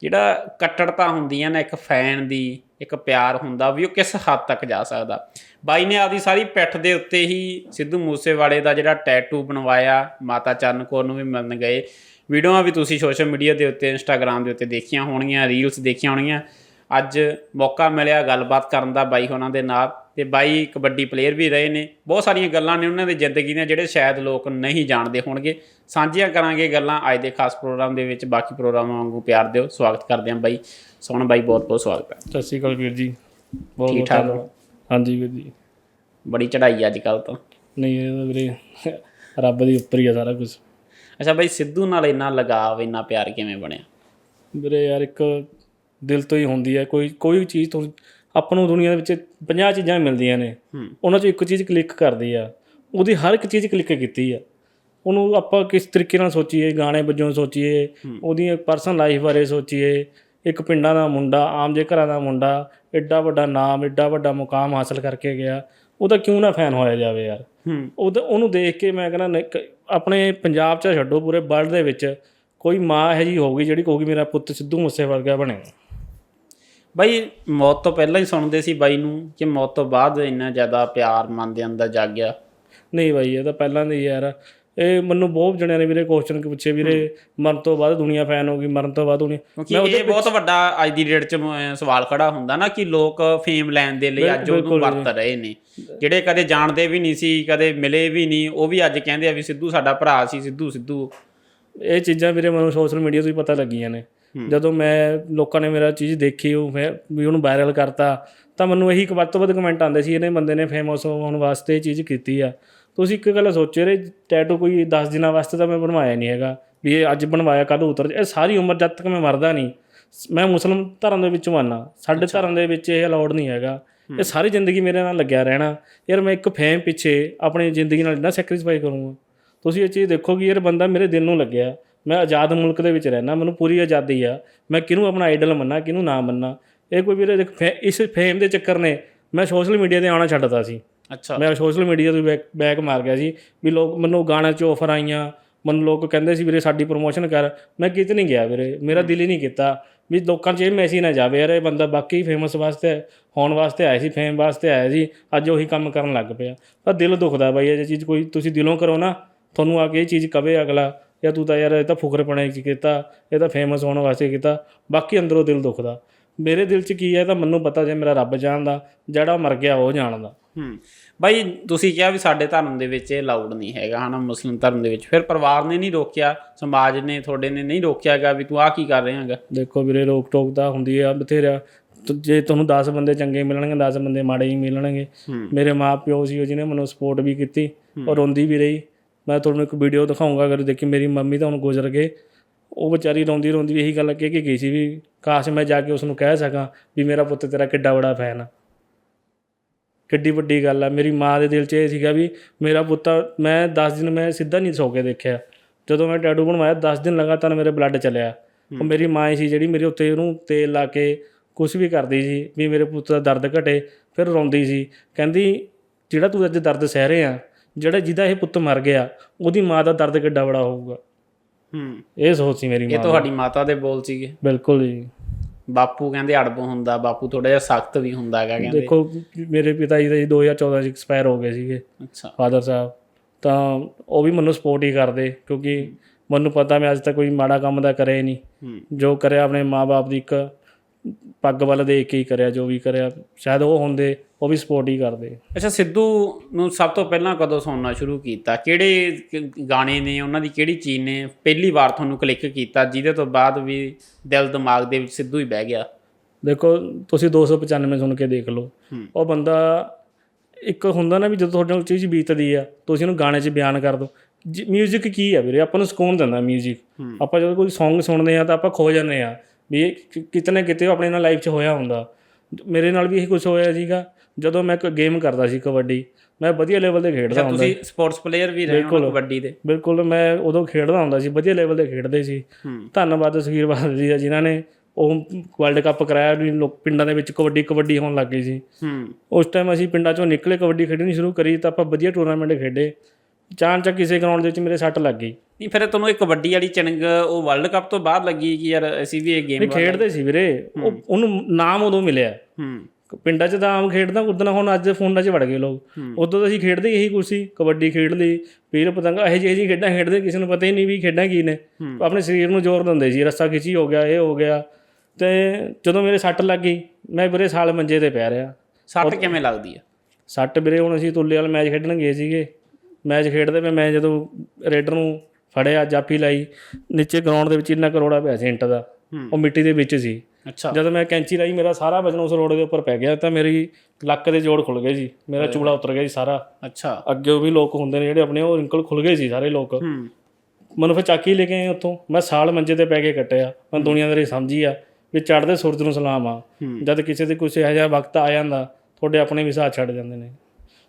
ਜਿਹੜਾ ਕੱਟੜਤਾ ਹੁੰਦੀ ਹੈ ਨਾ, ਇੱਕ ਫੈਨ ਦੀ, ਇੱਕ ਪਿਆਰ ਹੁੰਦਾ ਵੀ ਉਹ ਕਿਸ ਹੱਦ ਤੱਕ ਜਾ ਸਕਦਾ। ਬਾਈ ਨੇ ਆਪਦੀ ਸਾਰੀ ਪਿੱਠ ਦੇ ਉੱਤੇ ਹੀ ਸਿੱਧੂ ਮੂਸੇਵਾਲੇ ਦਾ ਜਿਹੜਾ ਟੈਟੂ ਬਣਵਾਇਆ, ਮਾਤਾ ਚਰਨ ਕੌਰ ਨੂੰ ਵੀ ਮਿਲਣ ਗਏ। ਵੀਡੀਓਆਂ ਵੀ ਤੁਸੀਂ ਸੋਸ਼ਲ ਮੀਡੀਆ ਦੇ ਉੱਤੇ ਇੰਸਟਾਗ੍ਰam ਦੇ ਉੱਤੇ ਦੇਖੀਆਂ ਹੋਣਗੀਆਂ ਰੀਲਸ ਦੇਖੀਆਂ ਹੋਣਗੀਆਂ। ਅੱਜ ਮੌਕਾ ਮਿਲਿਆ ਗੱਲਬਾਤ ਕਰਨ ਦਾ ਬਾਈ ਹੋਣਾ ਦੇ ਨਾਲ ਤੇ ਬਾਈ ਕਬੱਡੀ ਪਲੇਅਰ ਵੀ ਰਹੇ ਨੇ। ਬਹੁਤ ਸਾਰੀਆਂ ਗੱਲਾਂ ਨੇ ਉਹਨਾਂ ਦੀ ਜ਼ਿੰਦਗੀ ਦੀਆਂ ਜਿਹੜੇ ਸ਼ਾਇਦ ਲੋਕ ਨਹੀਂ ਜਾਣਦੇ ਹੋਣਗੇ। ਸਾਂਝੀਆਂ ਕਰਾਂਗੇ ਗੱਲਾਂ ਅੱਜ ਦੇ ਖਾਸ ਪ੍ਰੋਗਰਾਮ ਦੇ ਵਿੱਚ। ਬਾਕੀ ਪ੍ਰੋਗਰਾਮਾਂ ਵਾਂਗੂ ਪਿਆਰ ਦਿਓ। ਸਵਾਗਤ ਕਰਦੇ ਹਾਂ ਬਾਈ। ਸੋਹਣ ਬਾਈ ਬਹੁਤ ਬਹੁਤ ਸਵਾਗਤ ਹੈ। ਸਤਿ ਸ਼੍ਰੀ ਅਕਾਲ ਵੀਰ ਜੀ। ਬਹੁਤ ਠੀਕ ਬਹੁਤ ਠਾਕ? ਧੰਨਵਾਦ। ਹਾਂਜੀ ਵੀਰ ਜੀ। ਬੜੀ ਚੜਾਈ ਅੱਜ ਕੱਲ ਤਾਂ। ਨਹੀਂ ਇਹ ਤਾਂ ਵੀਰੇ ਰੱਬ ਦੀ ਉੱਪਰ ਹੀ ਆ ਸਾਰਾ ਕੁਝ ਅੱਛਾ ਬਾਈ ਸਿੱਧੂ ਨਾਲ ਇੰਨਾ ਲਗਾਵ ਇੰਨਾ ਪਿਆਰ ਕਿਵੇਂ ਬਣਿਆ? ਵੀਰੇ ਯਾਰ ਇੱਕ ਦਿਲ ਤੋਂ ਹੀ ਹੁੰਦੀ ਹੈ। ਕੋਈ ਕੋਈ ਵੀ ਚੀਜ਼ ਤੋਂ ਆਪਾਂ ਨੂੰ ਦੁਨੀਆ ਦੇ ਵਿੱਚ 50 ਚੀਜ਼ਾਂ ਮਿਲਦੀਆਂ ਨੇ। ਉਹਨਾਂ 'ਚੋਂ ਇੱਕ ਚੀਜ਼ ਕਲਿੱਕ ਕਰਦੀ ਆ। ਉਹਦੀ ਹਰ ਇੱਕ ਚੀਜ਼ ਕਲਿੱਕ ਕੀਤੀ ਆ। ਉਹਨੂੰ ਆਪਾਂ ਕਿਸ ਤਰੀਕੇ ਨਾਲ ਸੋਚੀਏ ਗਾਣੇ ਵਜੋਂ ਸੋਚੀਏ ਉਹਦੀ ਪਰਸਨਲ ਲਾਈਫ ਬਾਰੇ ਸੋਚੀਏ ਇੱਕ ਪਿੰਡਾਂ ਦਾ ਮੁੰਡਾ ਆਮ ਜੇ ਘਰਾਂ ਦਾ ਮੁੰਡਾ ਐਡਾ ਵੱਡਾ ਨਾਮ ਐਡਾ ਵੱਡਾ ਮੁਕਾਮ ਹਾਸਲ ਕਰਕੇ ਗਿਆ। ਉਹਦਾ ਕਿਉਂ ਨਾ ਫੈਨ ਹੋਇਆ ਜਾਵੇ ਯਾਰ। ਉਹਦਾ ਉਹਨੂੰ ਦੇਖ ਕੇ ਮੈਂ ਕਹਿੰਦਾ ਆਪਣੇ ਪੰਜਾਬ 'ਚ ਛੱਡੋ ਪੂਰੇ ਵਰਲਡ ਦੇ ਵਿੱਚ ਕੋਈ ਮਾਂ ਹੈ ਜੀ ਹੋਊਗੀ ਜਿਹੜੀ ਕਹੂਗੀ ਮੇਰਾ ਪੁੱਤ ਸਿੱਧੂ ਮੂਸੇ ਵਰਗਾ ਬਣੇਗਾ ਬਾਈ ਮੌਤ ਤੋਂ ਪਹਿਲਾਂ ਹੀ ਸੁਣਦੇ ਸੀ ਬਾਈ ਨੂੰ ਕਿ ਮੌਤ ਤੋਂ ਬਾਅਦ ਇੰਨਾ ਜ਼ਿਆਦਾ ਪਿਆਰ ਮਨ ਦੇ ਅੰਦਰ ਜਾਗਿਆ ਨਹੀਂ ਬਾਈ ਇਹ ਤਾਂ ਪਹਿਲਾਂ ਦੀ ਯਾਰ ਇਹ ਮੈਨੂੰ ਬਹੁਤ ਜਣਿਆਂ ਨੇ ਵੀਰੇ ਕੁਐਸਚਨ ਪੁੱਛੇ ਵੀਰੇ ਮਰਨ ਤੋਂ ਬਾਅਦ ਦੁਨੀਆ ਫੈਨ ਹੋ ਗਈ ਮਰਨ ਤੋਂ ਬਾਅਦ ਦੁਨੀਆ ਕਿਉਂਕਿ ਇਹ ਬਹੁਤ ਵੱਡਾ ਅੱਜ ਦੀ ਡੇਟ 'ਚ ਮ- ਸਵਾਲ ਖੜਾ ਹੁੰਦਾ ਨਾ ਕਿ ਲੋਕ ਫੇਮ ਲੈਣ ਦੇ ਲਈ ਅੱਜ ਉਹਨੂੰ ਵਰਤ ਰਹੇ ਨੇ। ਜਿਹੜੇ ਕਦੇ ਜਾਣਦੇ ਵੀ ਨਹੀਂ ਸੀ ਕਦੇ ਮਿਲੇ ਵੀ ਨਹੀਂ ਉਹ ਵੀ ਅੱਜ ਕਹਿੰਦੇ ਆ ਵੀ ਸਿੱਧੂ ਸਾਡਾ ਭਰਾ ਸੀ ਸਿੱਧੂ ਸਿੱਧੂ। ਇਹ ਚੀਜ਼ਾਂ ਵੀਰੇ ਮੈਨੂੰ ਸੋਸ਼ਲ ਮੀਡੀਆ ਤੋਂ ਹੀ ਪਤਾ ਲੱਗੀਆਂ ਨੇ। ਜਦੋਂ ਮੈਂ ਲੋਕਾਂ ਨੇ ਮੇਰਾ ਚੀਜ਼ ਦੇਖੀ ਉਹ ਫਿਰ ਵੀ ਉਹਨੂੰ ਵਾਇਰਲ ਕਰਤਾ ਤਾਂ ਮੈਨੂੰ ਇਹੀ ਵੱਧ ਤੋਂ ਵੱਧ ਕਮੈਂਟ ਆਉਂਦੇ ਸੀ ਇਹਨੇ ਬੰਦੇ ਨੇ ਫੇਮਸ ਹੋਣ ਵਾਸਤੇ ਇਹ ਚੀਜ਼ ਕੀਤੀ ਆ। ਤੁਸੀਂ ਇੱਕ ਗੱਲ ਸੋਚੋ ਰੇ ਟੈਟੂ ਕੋਈ 10 ਦਿਨਾਂ ਵਾਸਤੇ ਤਾਂ ਮੈਂ ਬਣਵਾਇਆ ਨਹੀਂ ਹੈਗਾ ਵੀ ਇਹ ਅੱਜ ਬਣਵਾਇਆ ਕੱਲ ਉਤਰ ਇਹ ਸਾਰੀ ਉਮਰ ਜਦ ਤੱਕ ਮੈਂ ਮਰਦਾ ਨਹੀਂ ਮੈਂ ਮੁਸਲਮ ਧਰਮ ਦੇ ਵਿੱਚੋਂ ਆਨਾ ਸਾਡੇ ਧਰਮ ਦੇ ਵਿੱਚ ਇਹ ਅਲਾਉਡ ਨਹੀਂ ਹੈਗਾ। ਇਹ ਸਾਰੀ ਜ਼ਿੰਦਗੀ ਮੇਰੇ ਨਾਲ ਲੱਗਿਆ ਰਹਿਣਾ। ਯਾਰ ਮੈਂ ਇੱਕ ਫੇਮ ਪਿੱਛੇ ਆਪਣੀ ਜ਼ਿੰਦਗੀ ਨਾਲ ਇੰਨਾ ਸੈਕਰੀਫਾਈ ਕਰੂੰਗਾ। ਤੁਸੀਂ ਇਹ ਚੀਜ਼ ਦੇਖੋ ਕਿ ਯਾਰ ਬੰਦਾ ਮੇਰੇ ਦਿਲ ਨੂੰ ਲੱਗਿਆ। ਮੈਂ ਆਜ਼ਾਦ ਮੁਲਕ ਦੇ ਵਿੱਚ ਰਹਿਣਾ ਮੈਨੂੰ ਪੂਰੀ ਆਜ਼ਾਦੀ ਆ। ਮੈਂ ਕਿਹਨੂੰ ਆਪਣਾ ਆਈਡਲ ਮੰਨਾਂ ਕਿਹਨੂੰ ਨਾ ਮੰਨਾਂ? ਇਹ ਕੋਈ ਵੀਰੇ ਇਸ ਫੇਮ ਦੇ ਚੱਕਰ ਨੇ ਮੈਂ ਸੋਸ਼ਲ ਮੀਡੀਆ ਤੇ ਆਉਣਾ ਛੱਡਤਾ ਸੀ। ਅੱਛਾ। ਮੈਂ ਸੋਸ਼ਲ ਮੀਡੀਆ ਤੋਂ ਬੈਕ ਮਾਰ ਗਿਆ ਸੀ ਵੀ ਲੋਕ ਮੈਨੂੰ ਗਾਣਾ 'ਚ ਆਫਰ ਆਈਆਂ ਮੈਨੂੰ ਲੋਕ ਕਹਿੰਦੇ ਸੀ ਵੀਰੇ ਸਾਡੀ ਪ੍ਰੋਮੋਸ਼ਨ ਕਰ। ਮੈਂ ਕਿਤੇ ਨਹੀਂ ਗਿਆ ਵੀਰੇ ਮੇਰਾ ਦਿਲ ਹੀ ਨਹੀਂ ਕੀਤਾ ਵੀ ਲੋਕਾਂ 'ਚ ਇਹ ਮੈਸੇਜ ਨਾ ਜਾਵੇ ਯਾਰ ਇਹ ਬੰਦਾ ਬਾਕੀ ਫੇਮਸ ਵਾਸਤੇ ਹੋਣ ਵਾਸਤੇ ਆਇਆ ਸੀ ਫੇਮ ਵਾਸਤੇ ਆਇਆ ਸੀ ਅੱਜ ਉਹੀ ਕੰਮ ਕਰਨ ਲੱਗ ਪਿਆ। ਪਰ ਦਿਲ ਦੁਖਦਾ ਬਾਈ ਇਹ ਚੀਜ਼ ਕੋਈ ਤੁਸੀਂ ਦਿਲੋਂ ਕਰੋ ਨਾ ਤੁਹਾਨੂੰ ਆ ਕੇ ਇਹ ਚੀਜ਼ ਕਵੇ ਅਗਲਾ। ਜਾਂ ਤੂੰ ਤਾਂ ਯਾਰ ਇਹ ਤਾਂ ਫੁਕਰਪਣੇ 'ਚ ਕੀਤਾ ਇਹ ਤਾਂ ਫੇਮਸ ਹੋਣ ਵਾਸਤੇ ਕੀਤਾ ਬਾਕੀ ਅੰਦਰੋਂ ਦਿਲ ਦੁਖਦਾ। ਮੇਰੇ ਦਿਲ 'ਚ ਕੀ ਹੈ ਤਾਂ ਮੈਨੂੰ ਪਤਾ ਜੇ ਮੇਰਾ ਰੱਬ ਜਾਣਦਾ ਜਿਹੜਾ ਮਰ ਗਿਆ ਉਹ ਜਾਣਦਾ। ਹੂੰ ਬਾਈ ਤੁਸੀਂ ਕਿਹਾ ਵੀ ਸਾਡੇ ਧਰਮ ਦੇ ਵਿੱਚ ਇਹ ਲਾਊਡ ਨਹੀਂ ਹੈਗਾ ਹਨਾ ਮੁਸਲਿਮ ਧਰਮ ਦੇ ਵਿੱਚ। ਫਿਰ ਪਰਿਵਾਰ ਨੇ ਨਹੀਂ ਰੋਕਿਆ ਸਮਾਜ ਨੇ ਤੁਹਾਡੇ ਨੇ ਨਹੀਂ ਰੋਕਿਆਗਾ ਵੀ ਤੂੰ ਆਹ ਕੀ ਕਰ ਰਿਹਾ ਹੈਗਾ? ਦੇਖੋ ਵੀਰੇ ਰੋਕ ਟੋਕ ਤਾਂ ਹੁੰਦੀ ਆ ਬਥੇਰਾ। ਜੇ ਤੁਹਾਨੂੰ 10 ਬੰਦੇ ਚੰਗੇ ਮਿਲਣਗੇ 10 ਬੰਦੇ ਮਾੜੇ ਹੀ ਮਿਲਣਗੇ। ਮੇਰੇ ਮਾਪਿਓ ਸੀ ਉਹ ਜਿਹਨੇ ਮੈਨੂੰ ਸਪੋਰਟ ਵੀ ਕੀਤੀ ਔਰ ਰੋਂਦੀ ਵੀ ਰਹੀ। ਮੈਂ ਤੁਹਾਨੂੰ ਇੱਕ ਵੀਡੀਓ ਦਿਖਾਉਂਗਾ, ਅਗਰ ਦੇਖੀ ਮੇਰੀ ਮੰਮੀ ਤਾਂ ਹੁਣ ਗੁਜ਼ਰ ਗਏ। ਉਹ ਵਿਚਾਰੀ ਰੋਂਦੀ ਰੋਂਦੀ ਇਹੀ ਗੱਲ ਕਹਿ ਕੇ ਗਈ ਸੀ ਵੀ ਕਾਸ਼ ਮੈਂ ਜਾ ਕੇ ਉਸ ਨੂੰ ਕਹਿ ਸਕਾਂ ਵੀ ਮੇਰਾ ਪੁੱਤ ਤੇਰਾ ਕਿੱਡਾ ਬੜਾ ਫੈਨ ਆ। ਕਿੱਡੀ ਵੱਡੀ ਗੱਲ ਆ। ਮੇਰੀ ਮਾਂ ਦੇ ਦਿਲ 'ਚ ਇਹ ਸੀਗਾ ਵੀ ਮੇਰਾ ਪੁੱਤ ਮੈਂ 10 ਦਿਨ ਮੈਂ ਸਿੱਧਾ ਨਹੀਂ ਸੌ ਕੇ ਦੇਖਿਆ। ਜਦੋਂ ਮੈਂ ਟੈਟੂ ਬਣਵਾਇਆ 10 ਦਿਨ ਲਗਾਤਾਰ ਮੇਰੇ ਬਲੱਡ ਚੱਲਿਆ। ਉਹ ਮੇਰੀ ਮਾਂ ਹੀ ਸੀ ਜਿਹੜੀ ਮੇਰੇ ਉੱਤੇ ਉਹਨੂੰ ਤੇਲ ਲਾ ਕੇ ਕੁਝ ਵੀ ਕਰਦੀ ਸੀ ਵੀ ਮੇਰੇ ਪੁੱਤ ਦਾ ਦਰਦ ਘਟੇ, ਫਿਰ ਰੋਂਦੀ ਸੀ। ਕਹਿੰਦੀ, ਜਿਹੜਾ ਤੂੰ ਅੱਜ ਦਰਦ ਸਹਿ ਰਿਹਾ ਜਿਹੜਾ ਜਿਹਦਾ ਇਹ ਪੁੱਤ ਮਰ ਗਿਆ ਉਹਦੀ ਮਾਂ ਦਾ ਦਰਦ ਕਿੱਡਾ ਬੜਾ ਹੋਊਗਾ। ਹੂੰ। ਇਹ ਸੋਚ ਸੀ ਮੇਰੀ ਇਹ ਮਾਂ ਦੀ। ਤੁਹਾਡੀ ਮਾਤਾ ਦੇ ਬੋਲ ਸੀਗੇ। ਬਿਲਕੁਲ ਜੀ। ਬਾਪੂ ਕਹਿੰਦੇ ਅੜਬ ਹੁੰਦਾ ਬਾਪੂ ਥੋੜਾ ਜਿਹਾ ਸਖਤ ਵੀ ਹੁੰਦਾ ਹੈਗਾ ਕਹਿੰਦੇ। ਦੇਖੋ ਮੇਰੇ ਪਿਤਾ ਜੀ ਦਾ ਜੀ 2014 ਚ ਐਕਸਪਾਇਰ ਹੋ ਗਏ ਸੀਗੇ ਅੱਛਾ। ਫਾਦਰ ਸਾਹਿਬ। ਤਾਂ ਉਹ ਵੀ ਮੈਨੂੰ ਸਪੋਰਟ ਹੀ ਕਰਦੇ ਕਿਉਂਕਿ ਮੈਨੂੰ ਪਤਾ ਮੈਂ ਅੱਜ ਤੱਕ ਕੋਈ ਮਾੜਾ ਕੰਮ ਦਾ ਕਰਿਆ ਹੀ ਨਹੀਂ। ਹੂੰ। ਜੋ ਕਰਿਆ ਆਪਣੇ ਮਾਪੇ ਦੀ ਇੱਕ ਪੱਗ ਵੱਲ ਦੇਖ ਕੇ ਹੀ ਕਰਿਆ ਜੋ ਵੀ ਕਰਿਆ। ਸ਼ਾਇਦ ਉਹ ਹੁੰਦੇ ਉਹ ਵੀ ਸਪੋਰਟ ਹੀ ਕਰਦੇ। ਅੱਛਾ ਸਿੱਧੂ ਨੂੰ ਸਭ ਤੋਂ ਪਹਿਲਾਂ ਕਦੋਂ ਸੁਣਨਾ ਸ਼ੁਰੂ ਕੀਤਾ? ਕਿਹੜੇ ਕ- ਗਾਣੇ ਨੇ? ਉਹਨਾਂ ਦੀ ਕਿਹੜੀ ਚੀਜ਼ ਨੇ? ਪਹਿਲੀ ਵਾਰ ਤੁਹਾਨੂੰ ਕਲਿੱਕ ਕੀਤਾ ਜਿਹਦੇ ਤੋਂ ਬਾਅਦ ਵੀ ਦਿਲ ਦਿਮਾਗ ਦੇ ਵਿੱਚ ਸਿੱਧੂ ਹੀ ਬਹਿ ਗਿਆ? ਦੇਖੋ ਤੁਸੀਂ 295 ਸੁਣ ਕੇ ਦੇਖ ਲਓ। ਹੂੰ। ਉਹ ਬੰਦਾ ਇੱਕ ਹੁੰਦਾ ਨਾ ਵੀ ਜਦੋਂ ਤੁਹਾਡੇ ਨਾਲ ਚੀਜ਼ ਬੀਤਦੀ ਆ ਤੁਸੀਂ ਉਹਨੂੰ ਗਾਣੇ 'ਚ ਬਿਆਨ ਕਰ ਦਿਓ ਮਿਊਜ਼ਿਕ ਕੀ ਆ ਵੀਰੇ? ਆਪਾਂ ਨੂੰ ਸਕੂਨ ਦਿੰਦਾ ਮਿਊਜ਼ਿਕ ਹੂੰ। ਆਪਾਂ ਜਦੋਂ ਕੋਈ Song ਸੁਣਦੇ ਆ ਤਾਂ ਆਪਾਂ ਖੋ ਜਾਂਦੇ ਆ ਵੀ ਇਹ ਕਿ- ਕਿਤੇ ਨਾ ਕਿਤੇ ਉਹ ਆਪਣੇ ਨਾਲ ਲਾਈਫ 'ਚ ਹੋਇਆ ਹੁੰਦਾ। ਮੇਰੇ ਨਾਲ ਵੀ ਇਹੀ ਕੁਝ ਹੋਇਆ ਸੀਗਾ। ਜਦੋਂ ਮੈਂ ਗੇਮ ਕਰਦਾ ਸੀ ਕਬੱਡੀ ਮੈਂ ਵਧੀਆ ਲੈਵਲ ਤੇ ਖੇਡਦਾ ਹੁੰਦਾ ਤੁਸੀਂ ਸਪੋਰਟਸ ਪਲੇਅਰ ਵੀ ਰਹੇ ਹੋ। ਕਬੱਡੀ ਦੇ। ਬਿਲਕੁਲ ਮੈਂ ਉਦੋਂ ਖੇਡਦਾ ਹੁੰਦਾ ਸੀ ਵਧੀਆ ਲੈਵਲ ਤੇ ਖੇਡਦੇ ਸੀ। ਧੰਨਵਾਦ ਤਸਵੀਰ ਬਹਾਦਰ ਜੀ ਦਾ ਜਿਨ੍ਹਾਂ ਨੇ ਉਹ ਵਰਲਡ ਕੱਪ ਕਰਾਇਆ ਵੀ ਲੋਕ ਪਿੰਡਾਂ ਦੇ ਵਿੱਚ ਕਬੱਡੀ ਕਬੱਡੀ ਹੋਣ ਲੱਗ ਗਈ ਸੀ। ਹੂੰ। ਉਸ ਟਾਈਮ ਅਸੀਂ ਪਿੰਡਾਂ ਚੋਂ ਨਿਕਲੇ ਕਬੱਡੀ ਖੇਡਣੀ ਸ਼ੁਰੂ ਕਰੀ ਤਾਂ ਆਪਾਂ ਵਧੀਆ ਟੂਰਨਾਮੈਂਟ ਖੇਡੇ। ਚਾਂਚਾ ਕਿਸੇ ਗਰਾਊਂਡ ਦੇ ਵਿੱਚ ਮੇਰੇ ਸੱਟ ਲੱਗ ਗਈ। ਨਹੀਂ ਫਿਰ ਤੁਹਾਨੂੰ ਇਹ ਕਬੱਡੀ ਵਾਲੀ ਚਣਗ ਉਹ ਵਰਲਡ ਕੱਪ ਤੋਂ ਬਾਅਦ ਲੱਗੀ ਕਿ ਯਾਰ ਅਸੀਂ ਵੀ ਇਹ ਗੇਮ ਖੇਡਦੇ ਸੀ ਵੀਰੇ। ਉਹ ਉਹਨੂੰ ਨਾਮ ਉਦੋਂ ਮਿਲਿਆ। ਹੂੰ। ਪਿੰਡਾਂ 'ਚ ਤਾਂ ਆਮ ਖੇਡਦਾ ਉਦੋਂ ਹੁਣ ਅੱਜ ਫੋਨਾਂ 'ਚ ਵੜ ਗਏ ਲੋਕ। ਉਦੋਂ ਤਾਂ ਅਸੀਂ ਖੇਡਦੇ ਇਹੀ ਕੁਛ ਸੀ ਕਬੱਡੀ ਖੇਡ ਲਈ ਪੀਰ ਪਤੰਗ ਇਹੋ ਜਿਹੀ ਖੇਡਾਂ ਖੇਡਦੇ ਕਿਸੇ ਨੂੰ ਪਤਾ ਹੀ ਨਹੀਂ ਵੀ ਖੇਡਾਂ ਕੀ ਨੇ। ਆਪਣੇ ਸਰੀਰ ਨੂੰ ਜ਼ੋਰ ਦਿੰਦੇ ਸੀ ਰੱਸਾ ਖਿੱਚੀ ਹੋ ਗਿਆ ਇਹ ਹੋ ਗਿਆ। ਤੇ ਜਦੋਂ ਮੇਰੇ ਸੱਟ ਲੱਗ ਗਈ ਮੈਂ ਵੀਰੇ ਸਾਲ ਮੰਜੇ ਤੇ ਪੈ ਰਿਹਾ। ਸੱਟ ਕਿਵੇਂ ਲੱਗਦੀ ਆ? ਸੱਟ ਵੀਰੇ ਹੁਣ ਅਸੀਂ ਤੁੱਲੇ ਵਾਲਾ ਮੈਚ ਖੇਡਣ ਗਏ ਸੀਗੇ। ਮੈਚ ਖੇਡਦੇ ਪਏ ਮੈਂ ਜਦੋਂ ਰੇਡਰ ਨੂੰ ਫੜਿਆ ਜਾਫੀ ਲਾਈ ਨੀਚੇ ਗਰਾਊਂਡ ਦੇ ਵਿੱਚ ਇੰਨਾ ਕਰੋੜਾ ਪਿਆ ਸੀ ਇੰਟ ਦਾ ਹੂੰ। ਉਹ ਮਿੱਟੀ ਦੇ ਵਿੱਚ ਸੀ। ਅੱਛਾ। ਜਦੋਂ ਮੈਂ ਕੈਂਚੀ ਲਾਈ ਮੇਰਾ ਸਾਰਾ ਵਜਨ ਉਸ ਰੋਡ ਦੇ ਉੱਪਰ ਪੈ ਗਿਆ ਤਾਂ ਮੇਰੀ ਲੱਕ ਦੇ ਜੋੜ ਖੁੱਲ ਗਏ ਸੀ ਮੇਰਾ ਚੂੜਾ ਉਤਰ ਗਿਆ ਸੀ ਸਾਰਾ। ਅੱਛਾ। ਅੱਗੇ ਉਹ ਵੀ ਲੋਕ ਹੁੰਦੇ ਨੇ ਜਿਹੜੇ ਆਪਣੇ ਉਹ ਰਿੰਕਲ ਖੁੱਲ ਗਏ ਸੀ ਸਾਰੇ ਲੋਕ। ਹੂੰ। ਮੈਨੂੰ ਫਿਰ ਚਾਕੀ ਲੈ ਕੇ ਆਏ ਉੱਥੋਂ। ਮੈਂ ਸਾਲ ਮੰਜੇ ਤੇ ਪੈ ਕੇ ਕੱਟਿਆ। ਮੈਂ ਦੁਨੀਆਦਾਰੀ ਸਮਝੀ ਆ ਵੀ ਚੜ੍ਹਦੇ ਸੂਰਜ ਨੂੰ ਸਲਾਮ ਆ। ਜਦ ਕਿਸੇ ਦੇ ਕੁਛ ਇਹੋ ਜਿਹਾ ਵਕਤ ਆ ਜਾਂਦਾ ਤੁਹਾਡੇ ਆਪਣੇ ਵੀ ਸਾਥ ਛੱਡ ਜਾਂਦੇ ਨੇ।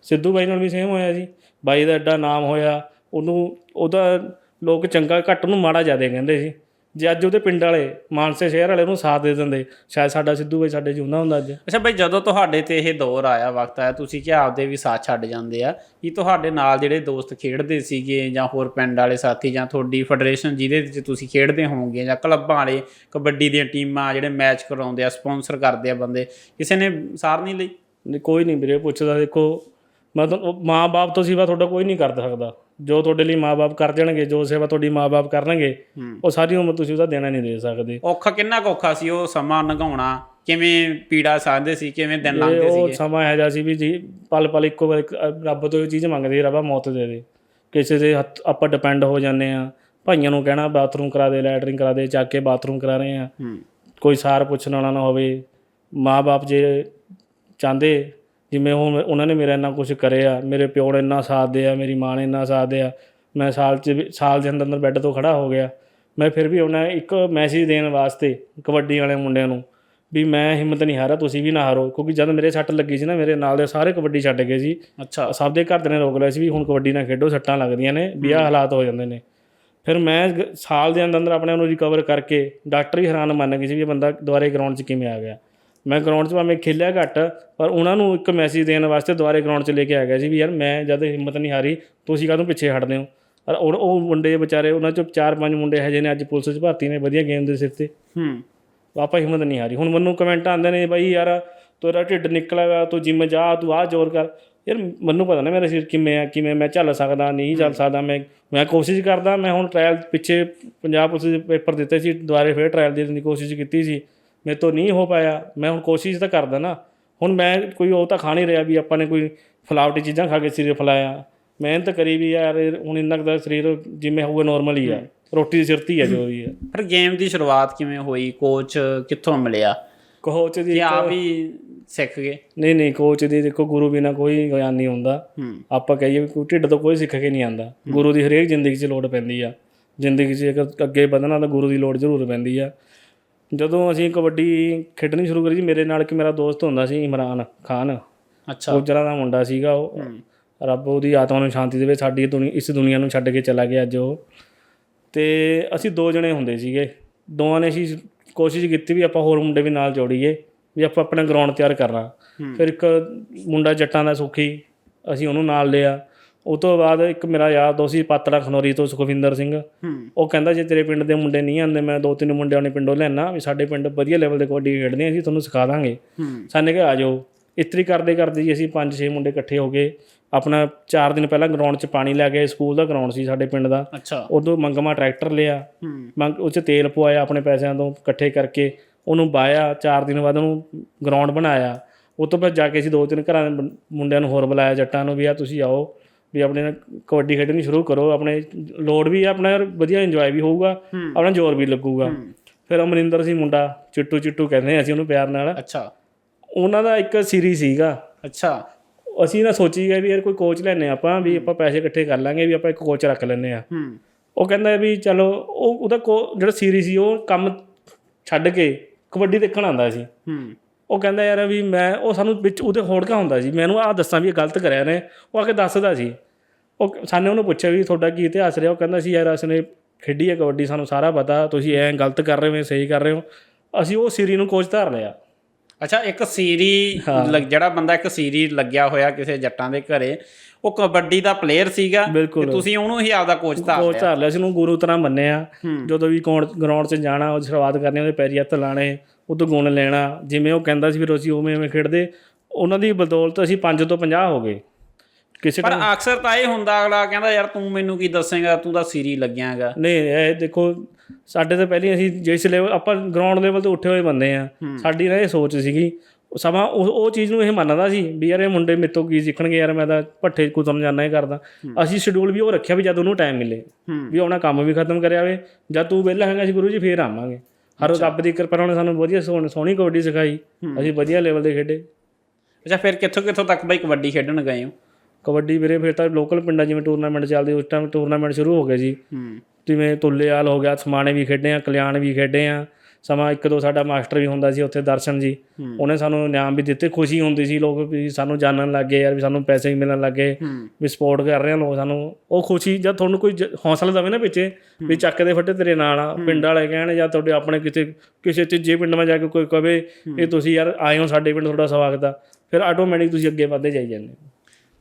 ਸਿੱਧੂ ਬਾਈ ਨਾਲ ਵੀ ਸੇਮ ਹੋਇਆ ਜੀ। ਬਾਈ ਦਾ ਐਡਾ ਨਾਮ ਹੋਇਆ। ਉਹਨੂੰ ਉਹਦਾ ਲੋਕ ਚੰਗਾ ਘੱਟ ਨੂੰ ਮਾੜਾ ਜ਼ਿਆਦਾ ਕਹਿੰਦੇ ਸੀ। ਜੇ ਅੱਜ ਉਹਦੇ ਪਿੰਡ ਵਾਲੇ ਮਾਨਸੇ ਸ਼ਹਿਰ ਵਾਲੇ ਉਹਨੂੰ ਸਾਥ ਦੇ ਦਿੰਦੇ ਸ਼ਾਇਦ ਸਾਡਾ ਸਿੱਧੂ ਬਾਈ ਸਾਡੇ ਜਿਉਂਦਾ ਹੁੰਦਾ ਅੱਜ। ਅੱਛਾ ਬਈ ਜਦੋਂ ਤੁਹਾਡੇ ਤੇ ਇਹ ਦੌਰ ਆਇਆ ਵਕਤ ਆਇਆ ਤੁਸੀਂ ਕਿ ਆਪਦੇ ਵੀ ਸਾਥ ਛੱਡ ਜਾਂਦੇ ਆ? ਕੀ ਤੁਹਾਡੇ ਨਾਲ ਜਿਹੜੇ ਦੋਸਤ ਖੇਡਦੇ ਸੀਗੇ ਜਾਂ ਹੋਰ ਪਿੰਡ ਵਾਲੇ ਸਾਥੀ ਜਾਂ ਤੁਹਾਡੀ ਫੈਡਰੇਸ਼ਨ ਜਿਹਦੇ ਵਿੱਚ ਤੁਸੀਂ ਖੇਡਦੇ ਹੋਵੋਗੇ ਜਾਂ ਕਲੱਬਾਂ ਵਾਲੇ ਕਬੱਡੀ ਦੀਆਂ ਟੀਮਾਂ ਜਿਹੜੇ ਮੈਚ ਕਰਾਉਂਦੇ ਆ ਸਪਾਂਸਰ ਕਰਦੇ ਆ ਬੰਦੇ ਕਿਸੇ ਨੇ ਸਾਰ ਨਹੀਂ ਲਈ? ਕੋਈ ਨਹੀਂ ਵੀਰੇ ਪੁੱਛਦਾ ਦੇਖੋ ਮੈਂ ਤਾਂ ਮਾਂ-ਬਾਪ ਤੋਂ ਸਿਵਾ ਤੁਹਾਡਾ ਕੋਈ ਨਹੀਂ ਕਰ ਸਕਦਾ। ਜੋ ਤੁਹਾਡੇ ਲਈ ਮਾਂ-ਬਾਪ ਕਰ ਜਾਣਗੇ ਜੋ ਸੇਵਾ ਤੁਹਾਡੀ ਮਾਂ-ਬਾਪ ਕਰਨਗੇ ਹੂੰ। ਉਹ ਸਾਰੀ ਉਮਰ ਤੁਸੀਂ ਉਹਦਾ ਦੇਣਾ ਨਹੀਂ ਦੇ ਸਕਦੇ। ਔਖਾ ਕਿੰਨਾ ਔਖਾ ਸੀ ਉਹ ਸਮਾਂ ਲੰਘਾਉਣਾ? ਕਿਵੇਂ ਪੀੜਾ ਸਾਂਦੇ ਸੀ ਕਿਵੇਂ ਦਿਨ ਲੰਘਦੇ ਉਹ ਸੀਗੇ? ਸਮਾਂ ਇਹੋ ਜਿਹਾ ਸੀ ਵੀ ਜੀ ਪਲ ਪਲ ਇੱਕੋ ਵਾਰ ਰੱਬ ਤੋਂ ਇਹ ਚੀਜ਼ ਮੰਗਦੇ ਰੱਬਾ ਮੌਤ ਦੇ ਦੇ। ਕਿਸੇ ਦੇ ਹੱਥ ਆਪਾਂ ਡਿਪੈਂਡ ਹੋ ਜਾਂਦੇ ਆ ਭਾਈਆਂ ਨੂੰ ਕਹਿਣਾ ਬਾਥਰੂਮ ਕਰਾ ਦੇ ਲੈਟਰਿੰਗ ਕਰਾ ਦੇ ਚੱਕ ਕੇ ਬਾਥਰੂਮ ਕਰਾ ਰਹੇ ਆ ਹੂੰ। ਕੋਈ ਸਾਰ ਪੁੱਛਣ ਵਾਲਾ ਨਾ ਹੋਵੇ। ਮਾਂ-ਬਾਪ ਜੇ ਚਾਹੁੰਦੇ ਜਿਵੇਂ ਹੁਣ ਉਹਨਾਂ ਨੇ ਮੇਰਾ ਇੰਨਾ ਕੁਝ ਕਰਿਆ ਮੇਰੇ ਪਿਓ ਨੇ ਇੰਨਾ ਸਾਥ ਦਿਆ ਮੇਰੀ ਮਾਂ ਨੇ ਇੰਨਾ ਸਾਥ ਦਿਆ ਮੈਂ ਸਾਲ ਚ ਸਾਲ ਦੇ ਅੰਦਰ ਅੰਦਰ ਬੈੱਡ ਤੋਂ ਖੜਾ ਹੋ ਗਿਆ। ਮੈਂ ਫਿਰ ਵੀ ਉਹਨਾਂ ਇੱਕ ਮੈਸੇਜ ਦੇਣ ਵਾਸਤੇ ਕਬੱਡੀ ਵਾਲੇ ਮੁੰਡਿਆਂ ਨੂੰ ਵੀ ਮੈਂ ਹਿੰਮਤ ਨਹੀਂ ਹਾਰਾ ਤੁਸੀਂ ਵੀ ਨਾ ਹਾਰੋ ਕਿਉਂਕਿ ਜਦ ਮੇਰੇ ਸੱਟ ਲੱਗੀ ਸੀ ਨਾ ਮੇਰੇ ਨਾਲ ਦੇ ਸਾਰੇ ਕਬੱਡੀ ਛੱਡ ਗਏ ਸੀ। ਅੱਛਾ। ਸਭ ਦੇ ਘਰ ਦੇ ਨੇ ਰੋਕ ਲਿਆ ਸੀ ਵੀ ਹੁਣ ਕਬੱਡੀ ਨਾ ਖੇਡੋ ਸੱਟਾਂ ਲੱਗਦੀਆਂ ਨੇ ਵੀ ਆਹ ਹਾਲਾਤ ਹੋ ਜਾਂਦੇ ਨੇ। ਫਿਰ ਮੈਂ ਸਾਲ ਦੇ ਅੰਦਰ ਅੰਦਰ ਆਪਣੇ ਆਪ ਨੂੰ ਰਿਕਵਰ ਕਰਕੇ ਡਾਕਟਰ ਹੀ ਹੈਰਾਨ ਮੰਨ ਗਏ ਸੀ ਵੀ ਇਹ ਬੰਦਾ ਦੁਬਾਰੇ ਗਰਾਊਂਡ 'ਚ ਕਿਵੇਂ ਆ ਗਿਆ। ਮੈਂ ਗਰਾਊਂਡ 'ਚ ਭਾਵੇਂ ਖੇਲਿਆ ਘੱਟ ਪਰ ਉਹਨਾਂ ਨੂੰ ਇੱਕ ਮੈਸੇਜ ਦੇਣ ਵਾਸਤੇ ਦੁਬਾਰੇ ਗਰਾਊਂਡ 'ਚ ਲੈ ਕੇ ਆ ਗਿਆ ਸੀ ਵੀ ਯਾਰ ਮੈਂ ਜਦ ਹਿੰਮਤ ਨਹੀਂ ਹਾਰੀ ਤੁਸੀਂ ਕਾਹਤੋਂ ਪਿੱਛੇ ਹਟਦੇ ਹੋ? ਔਰ ਉਹ- ਉਹ ਮੁੰਡੇ ਵਿਚਾਰੇ ਉਹਨਾਂ 'ਚੋਂ ਚਾਰ ਪੰਜ ਮੁੰਡੇ ਇਹੋ ਜਿਹੇ ਨੇ ਅੱਜ ਪੁਲਿਸ 'ਚ ਭਰਤੀ ਨੇ ਵਧੀਆ ਗੇਮ ਦੇ ਸਿਰ ਤੇ। ਹੂੰ। ਆਪਾਂ ਹਿੰਮਤ ਨਹੀਂ ਹਾਰੀ। ਹੁਣ ਮੈਨੂੰ ਕਮੈਂਟ ਆਉਂਦੇ ਨੇ ਬਾਈ ਯਾਰ ਤੇਰਾ ਢਿੱਡ ਨਿਕਲਿਆ ਹੋਇਆ ਤੂੰ ਜਿੰਮ ਜਾ ਤੂੰ ਆਹ ਜ਼ੋਰ ਕਰ। ਯਾਰ ਮੈਨੂੰ ਪਤਾ ਨਾ ਮੇਰਾ ਸਰੀਰ ਕਿਵੇਂ ਆ ਕਿਵੇਂ ਮੈਂ ਚੱਲ ਸਕਦਾ ਨਹੀਂ ਚੱਲ ਸਕਦਾ ਮੈਂ ਮੈਂ ਕੋਸ਼ਿਸ਼ ਕਰਦਾ ਮੈਂ ਹੁਣ ਟ੍ਰਾਇਲ ਪਿੱਛੇ ਪੰਜਾਬ ਪੁਲਿਸ ਦੇ ਪੇਪਰ ਦਿੱਤੇ ਸੀ ਦੁਬਾਰੇ ਫਿਰ ਟ੍ਰਾਇਲ ਦੇਣ ਦੀ ਕੋਸ਼ਿਸ਼ ਕੀਤੀ ਸੀ। ਮੇਰੇ ਤੋਂ ਨਹੀਂ ਹੋ ਪਾਇਆ ਮੈਂ ਹੁਣ ਕੋਸ਼ਿਸ਼ ਤਾਂ ਕਰਦਾ ਨਾ। ਹੁਣ ਮੈਂ ਕੋਈ ਉਹ ਤਾਂ ਖਾ ਨਹੀਂ ਰਿਹਾ ਵੀ ਆਪਾਂ ਨੇ ਕੋਈ ਫਲਾਵਟੀ ਚੀਜ਼ਾਂ ਖਾ ਕੇ ਸਰੀਰ ਫਲਾਇਆ। ਮਿਹਨਤ ਕਰੀ ਵੀ ਯਾਰ ਹੁਣ ਇੰਨਾ ਕੁ ਦਾ ਸਰੀਰ ਜਿਵੇਂ ਹੋਊਗਾ ਨਾਰਮਲ ਹੀ ਆ। ਰੋਟੀ ਦੀ ਸਿਰਤੀ ਹੈ ਜੋ ਵੀ ਹੈ ਫਿਰ ਗੇਮ ਦੀ ਸ਼ੁਰੂਆਤ ਕਿਵੇਂ ਹੋਈ? ਕੋਚ ਕਿੱਥੋਂ ਮਿਲਿਆ? ਕੋਚ ਦੀ ਕਿ ਆਪ ਹੀ ਸਿੱਖ ਗਏ? ਨਹੀਂ ਨਹੀਂ ਕੋਚ ਦੀ ਦੇਖੋ ਗੁਰੂ ਬਿਨਾ ਕੋਈ ਗਿਆਨ ਨਹੀਂ ਹੁੰਦਾ। ਆਪਾਂ ਕਹੀਏ ਵੀ ਕੋਈ ਢਿੱਡ ਤੋਂ ਕੋਈ ਸਿੱਖ ਕੇ ਨਹੀਂ ਆਂਦਾ ਗੁਰੂ ਦੀ ਹਰੇਕ ਜ਼ਿੰਦਗੀ 'ਚ ਲੋੜ ਪੈਂਦੀ ਆ। ਜ਼ਿੰਦਗੀ 'ਚ ਅਗਰ ਅੱਗੇ ਵਧਣਾ ਤਾਂ ਗੁਰੂ ਦੀ ਲੋੜ ਜ਼ਰੂਰ ਪੈਂਦੀ ਆ। ਜਦੋਂ ਅਸੀਂ ਕਬੱਡੀ ਖੇਡਣੀ ਸ਼ੁਰੂ ਕਰੀ ਜੀ ਮੇਰੇ ਨਾਲ ਇੱਕ ਮੇਰਾ ਦੋਸਤ ਹੁੰਦਾ ਸੀ ਇਮਰਾਨ ਖਾਨ। ਅੱਛਾ। ਗੁਜਰਾਂ ਦਾ ਮੁੰਡਾ ਸੀਗਾ ਉਹ। ਰੱਬ ਉਹਦੀ ਆਤਮਾ ਨੂੰ ਸ਼ਾਂਤੀ ਦੇਵੇ ਸਾਡੀ ਦੁਨੀਆ ਇਸ ਦੁਨੀਆ ਨੂੰ ਛੱਡ ਕੇ ਚਲਾ ਗਿਆ ਅੱਜ ਉਹ। ਤੇ ਅਸੀਂ ਦੋ ਜਣੇ ਹੁੰਦੇ ਸੀਗੇ। ਦੋਵਾਂ ਨੇ ਅਸੀਂ ਕੋਸ਼ਿਸ਼ ਕੀਤੀ ਵੀ ਆਪਾਂ ਹੋਰ ਮੁੰਡੇ ਵੀ ਨਾਲ ਜੋੜੀਏ ਵੀ ਆਪਾਂ ਆਪਣਾ ਗਰਾਊਂਡ ਤਿਆਰ ਕਰਨਾ। ਫਿਰ ਇੱਕ ਮੁੰਡਾ ਜੱਟਾਂ ਦਾ ਸੁਖੀ ਅਸੀਂ ਉਹਨੂੰ ਨਾਲ ਲਿਆ। ਉਹ ਤੋਂ ਬਾਅਦ ਇੱਕ ਮੇਰਾ ਯਾਰ ਦੋਸਤ ਸੀ ਪਾਤੜਾ ਖਨੌਰੀ ਤੋਂ ਸੁਖਵਿੰਦਰ ਸਿੰਘ। ਉਹ ਕਹਿੰਦਾ ਜੇ ਤੇਰੇ ਪਿੰਡ ਦੇ ਮੁੰਡੇ ਨਹੀਂ ਆਉਂਦੇ ਮੈਂ ਦੋ ਤਿੰਨ ਮੁੰਡੇ ਆਪਣੇ ਪਿੰਡੋਂ ਲੈਣਾ ਵੀ ਸਾਡੇ ਪਿੰਡ ਵਧੀਆ ਲੈਵਲ ਦੇ ਕਬੱਡੀ ਖੇਡਦੇ ਆ ਅਸੀਂ ਤੁਹਾਨੂੰ ਸਿਖਾ ਦਾਂਗੇ। ਸਾਨੇ ਕਿਹਾ ਆ ਜਾਓ ਇਤਰੀ ਕਰਦੇ ਕਰਦੇ ਜੀ ਅਸੀਂ ਪੰਜ ਛੇ ਮੁੰਡੇ ਇਕੱਠੇ ਹੋ ਗਏ ਆਪਣਾ 4 ਦਿਨ ਪਹਿਲਾਂ ਗਰਾਊਂਡ 'ਚ ਪਾਣੀ ਲੈ ਗਏ ਸਕੂਲ ਦਾ ਗਰਾਊਂਡ ਸੀ ਸਾਡੇ ਪਿੰਡ ਦਾ। ਉਦੋਂ ਮੰਗਮਾ ਟਰੈਕਟਰ ਲਿਆ। ਮੰਗ ਉਹ 'ਚ ਤੇਲ ਪਵਾਇਆ ਆਪਣੇ ਪੈਸਿਆਂ ਤੋਂ ਇਕੱਠੇ ਕਰਕੇ। ਉਹਨੂੰ ਬਾਇਆ 4 ਦਿਨ ਬਾਅਦ ਉਹਨੂੰ ਗਰਾਊਂਡ ਬਣਾਇਆ। ਉਹ ਤੋਂ ਬਾਅਦ ਜਾ ਕੇ ਅਸੀਂ ਦੋ ਤਿੰਨ ਘਰਾਂ ਦੇ ਮੁੰਡਿਆਂ ਨੂੰ ਹੋਰ ਬੁਲਾਇਆ ਜੱਟਾਂ ਨੂੰ ਵੀ ਆ ਤੁਸੀਂ ਆਓ। ਵੀ ਆਪਣੇ ਨਾਲ ਕਬੱਡੀ ਖੇਡਣੀ ਸ਼ੁਰੂ ਕਰੋ ਆਪਣੇ ਲੋਡ ਵੀ ਆਪਣਾ ਵਧੀਆ ਇੰਜੋਏ ਵੀ ਹੋਊਗਾ ਆਪਣਾ ਜ਼ੋਰ ਵੀ ਲੱਗੂਗਾ। ਫਿਰ ਅਮਰਿੰਦਰ ਸੀ ਮੁੰਡਾ ਚਿੱਟੂ ਚਿੱਟੂ ਕਹਿੰਦੇ ਆ ਅਸੀਂ ਉਹਨੂੰ ਪਿਆਰ ਨਾਲ। ਅੱਛਾ। ਉਹਨਾਂ ਦਾ ਇੱਕ ਸੀਰੀਜ਼ ਸੀਗਾ। ਅੱਛਾ। ਅਸੀਂ ਨਾ ਸੋਚੀ ਗਏ ਵੀ ਯਾਰ ਕੋਈ ਕੋਚ ਲੈਣੇ ਆਪਾਂ ਵੀ ਆਪਾਂ ਪੈਸੇ ਇਕੱਠੇ ਕਰ ਲਾਂਗੇ ਵੀ ਆਪਾਂ ਇੱਕ ਕੋਚ ਰੱਖ ਲੈਨੇ ਆ ਹੂੰ। ਉਹ ਕਹਿੰਦਾ ਵੀ ਚਲੋ ਉਹ ਉਹਦਾ ਜਿਹੜਾ ਸੀਰੀਜ਼ ਸੀ ਉਹ ਕੰਮ ਛੱਡ ਕੇ ਕਬੱਡੀ ਦੇਖਣ ਆਉਂਦਾ ਸੀ। ਹੂੰ। ਉਹ ਕਹਿੰਦਾ ਯਾਰ ਵੀ ਮੈਂ ਉਹ ਸਾਨੂੰ ਵਿੱਚ ਉਹਦੇ ਹੋੜਕਾ ਹੁੰਦਾ ਸੀ। ਮੈਨੂੰ ਆਹ ਦੱਸਾਂ ਵੀ ਇਹ ਗਲਤ ਕਰਿਆ ਨੇ ਉਹ ਆ ਕੇ ਦੱਸਦਾ ਸੀ। ਉਹ ਸਾਨੇ ਉਹਨੂੰ ਪੁੱਛਿਆ ਵੀ ਤੁਹਾਡਾ ਕੀ ਇਤਿਹਾਸ ਰਿਹਾ? ਉਹ ਕਹਿੰਦਾ ਸੀ ਯਾਰ ਅਸੀਂ ਖੇਡੀ ਹੈ ਕਬੱਡੀ ਸਾਨੂੰ ਸਾਰਾ ਪਤਾ। ਤੁਸੀਂ ਐਂ ਗਲਤ ਕਰ ਰਹੇ ਹੋ ਸਹੀ ਕਰ ਰਹੇ ਹੋ। ਅਸੀਂ ਉਹ ਸੀਰੀ ਨੂੰ ਕੋਚ ਧਾਰ ਲਿਆ। ਅੱਛਾ ਇੱਕ ਸੀਰੀ ਜਿਹੜਾ ਬੰਦਾ ਇੱਕ ਸੀਰੀ ਲੱਗਿਆ ਹੋਇਆ ਕਿਸੇ ਜੱਟਾਂ ਦੇ ਘਰੇ ਉਹ ਕਬੱਡੀ ਦਾ ਪਲੇਅਰ ਸੀਗਾ। ਤੇ ਤੁਸੀਂ ਉਹਨੂੰ ਹੀ ਆਪਦਾ ਕੋਚ ਧਾਰ ਕੋਚ ਲਿਆ। ਧਾਰ ਲਿਆ। ਸੀ ਉਹਨੂੰ ਗੁਰੂ ਤਰ੍ਹਾਂ ਮੰਨਿਆ। ਜਦੋਂ ਵੀ ਗਰਾਊਂਡ 'ਚ ਜਾਣਾ ਉਹ ਸ਼ੁਰੂਆਤ ਕਰਨੀ ਉਹਦੇ ਪੈਰੀ ਹੱਥ ਲਾਣੇ। ਉਹ ਤੋਂ ਗੁਣ ਲੈਣਾ ਜਿਵੇਂ ਉਹ ਕਹਿੰਦਾ ਸੀ ਫਿਰ ਅਸੀਂ ਉਵੇਂ ਉਵੇਂ ਖੇਡਦੇ ਉਹਨਾਂ ਦੀ ਬਦੌਲਤ ਅਸੀਂ 5 ਤੋਂ 50 ਹੋ ਗਏ। ਕਿਸੇ ਪਰ ਅਕਸਰ ਤਾਂ ਇਹ ਹੁੰਦਾ ਅਗਲਾ ਕਹਿੰਦਾ ਯਾਰ ਤੂੰ ਮੈਨੂੰ ਕੀ ਦੱਸੇਂਗਾ? ਤੂੰ ਤਾਂ ਸੀਰੀ ਲੱਗਿਆਗਾ। ਨਹੀਂ ਇਹ ਦੇਖੋ ਸਾਡੇ ਤੋਂ ਪਹਿਲਾਂ ਅਸੀਂ ਜਿਸ ਲੈਵਲ ਆਪਾਂ ਗਰਾਊਂਡ ਲੈਵਲ ਤੋਂ ਉੱਠੇ ਹੋਏ ਬੰਦੇ ਆ ਸਾਡੀ ਨਾ ਇਹ ਸੋਚ ਸੀਗੀ ਸਮਾਂ ਉਹ ਉਹ ਚੀਜ਼ ਨੂੰ ਇਹ ਮੰਨਦਾ ਸੀ ਵੀ ਯਾਰ ਇਹ ਮੁੰਡੇ ਮੇਰੇ ਤੋਂ ਕੀ ਸਿੱਖਣਗੇ ਯਾਰ ਮੈਂ ਤਾਂ ਭੱਠੇ ਕੁਤਰਨ ਜਾਣਾ ਹੀ ਕਰਦਾ। ਅਸੀਂ ਸ਼ਡਿਊਲ ਵੀ ਉਹ ਰੱਖਿਆ ਵੀ ਜਦ ਉਹਨੂੰ ਟਾਈਮ ਮਿਲੇ ਵੀ ਆਪਣਾ ਕੰਮ ਵੀ ਖਤਮ ਕਰਿਆ ਵੇ ਜਦ ਤੂੰ ਵਿਹਲਾ ਹੈਗਾ ਸੀ ਗੁਰੂ ਜੀ ਫੇਰ ਆਵਾਂਗੇ। ਹਰ ਰੱਬ ਦੀ ਕਿਰਪਾ ਨਾਲ ਸਾਨੂੰ ਵਧੀਆ ਸੋਹਣੀ ਸੋਹਣੀ ਕਬੱਡੀ ਸਿਖਾਈ। ਅਸੀਂ ਵਧੀਆ ਲੈਵਲ ਦੇ ਖੇਡੇ। ਅੱਛਾ ਫਿਰ ਕਿੱਥੋਂ ਕਿੱਥੋਂ ਤੱਕ ਬਈ ਕਬੱਡੀ ਖੇਡਣ ਗਏ ਹੋ? ਕਬੱਡੀ ਵੀਰੇ ਫਿਰ ਤਾਂ ਲੋਕਲ ਪਿੰਡਾਂ ਜਿਵੇਂ ਟੂਰਨਾਮੈਂਟ ਚੱਲਦੇ ਉਸ ਟਾਈਮ ਟੂਰਨਾਮੈਂਟ ਸ਼ੁਰੂ ਹੋ ਗਏ ਜੀ। ਜਿਵੇਂ ਤੁੱਲੇਵਾਲ ਹੋ ਗਿਆ ਸਮਾਣੇ ਵੀ ਖੇਡੇ ਆ ਕਲਿਆਣ ਵੀ ਖੇਡੇ ਆ। ਸਮਾਂ ਇੱਕ ਦੋ ਸਾਡਾ ਮਾਸਟਰ ਵੀ ਹੁੰਦਾ ਸੀ ਉੱਥੇ ਦਰਸ਼ਨ ਜੀ। ਉਹਨੇ ਸਾਨੂੰ ਇਨਾਮ ਵੀ ਦਿੱਤੇ ਖੁਸ਼ੀ ਹੁੰਦੀ ਸੀ ਲੋਕ ਵੀ ਸਾਨੂੰ ਜਾਣਨ ਲੱਗੇ ਯਾਰ ਵੀ ਸਾਨੂੰ ਪੈਸੇ ਵੀ ਮਿਲਣ ਲੱਗੇ ਵੀ ਸਪੋਰਟ ਕਰ ਰਹੇ ਆ ਲੋਕ ਸਾਨੂੰ ਉਹ ਖੁਸ਼ੀ ਜਦ ਤੁਹਾਨੂੰ ਕੋਈ ਹੌਸਲਾ ਦੇਵੇ ਨਾ ਪਿੱਛੇ ਵੀ ਚੱਕ ਦੇ ਫੱਟੇ ਤੇਰੇ ਨਾਲ ਆ ਪਿੰਡ ਵਾਲੇ ਕਹਿਣ ਜਾਂ ਤੁਹਾਡੇ ਆਪਣੇ ਕਿਤੇ ਕਿਸੇ ਤੀਜੇ ਪਿੰਡ ਮੈਂ ਜਾ ਕੇ ਕੋਈ ਕਵੇ ਇਹ ਤੁਸੀਂ ਯਾਰ ਆਏ ਹੋ ਸਾਡੇ ਪਿੰਡ ਤੁਹਾਡਾ ਸਵਾਗਤ ਆ ਫਿਰ ਆਟੋਮੈਟਿਕ ਤੁਸੀਂ ਅੱਗੇ ਵਧਦੇ ਜਾਈ ਜਾਂਦੇ ਹੋ।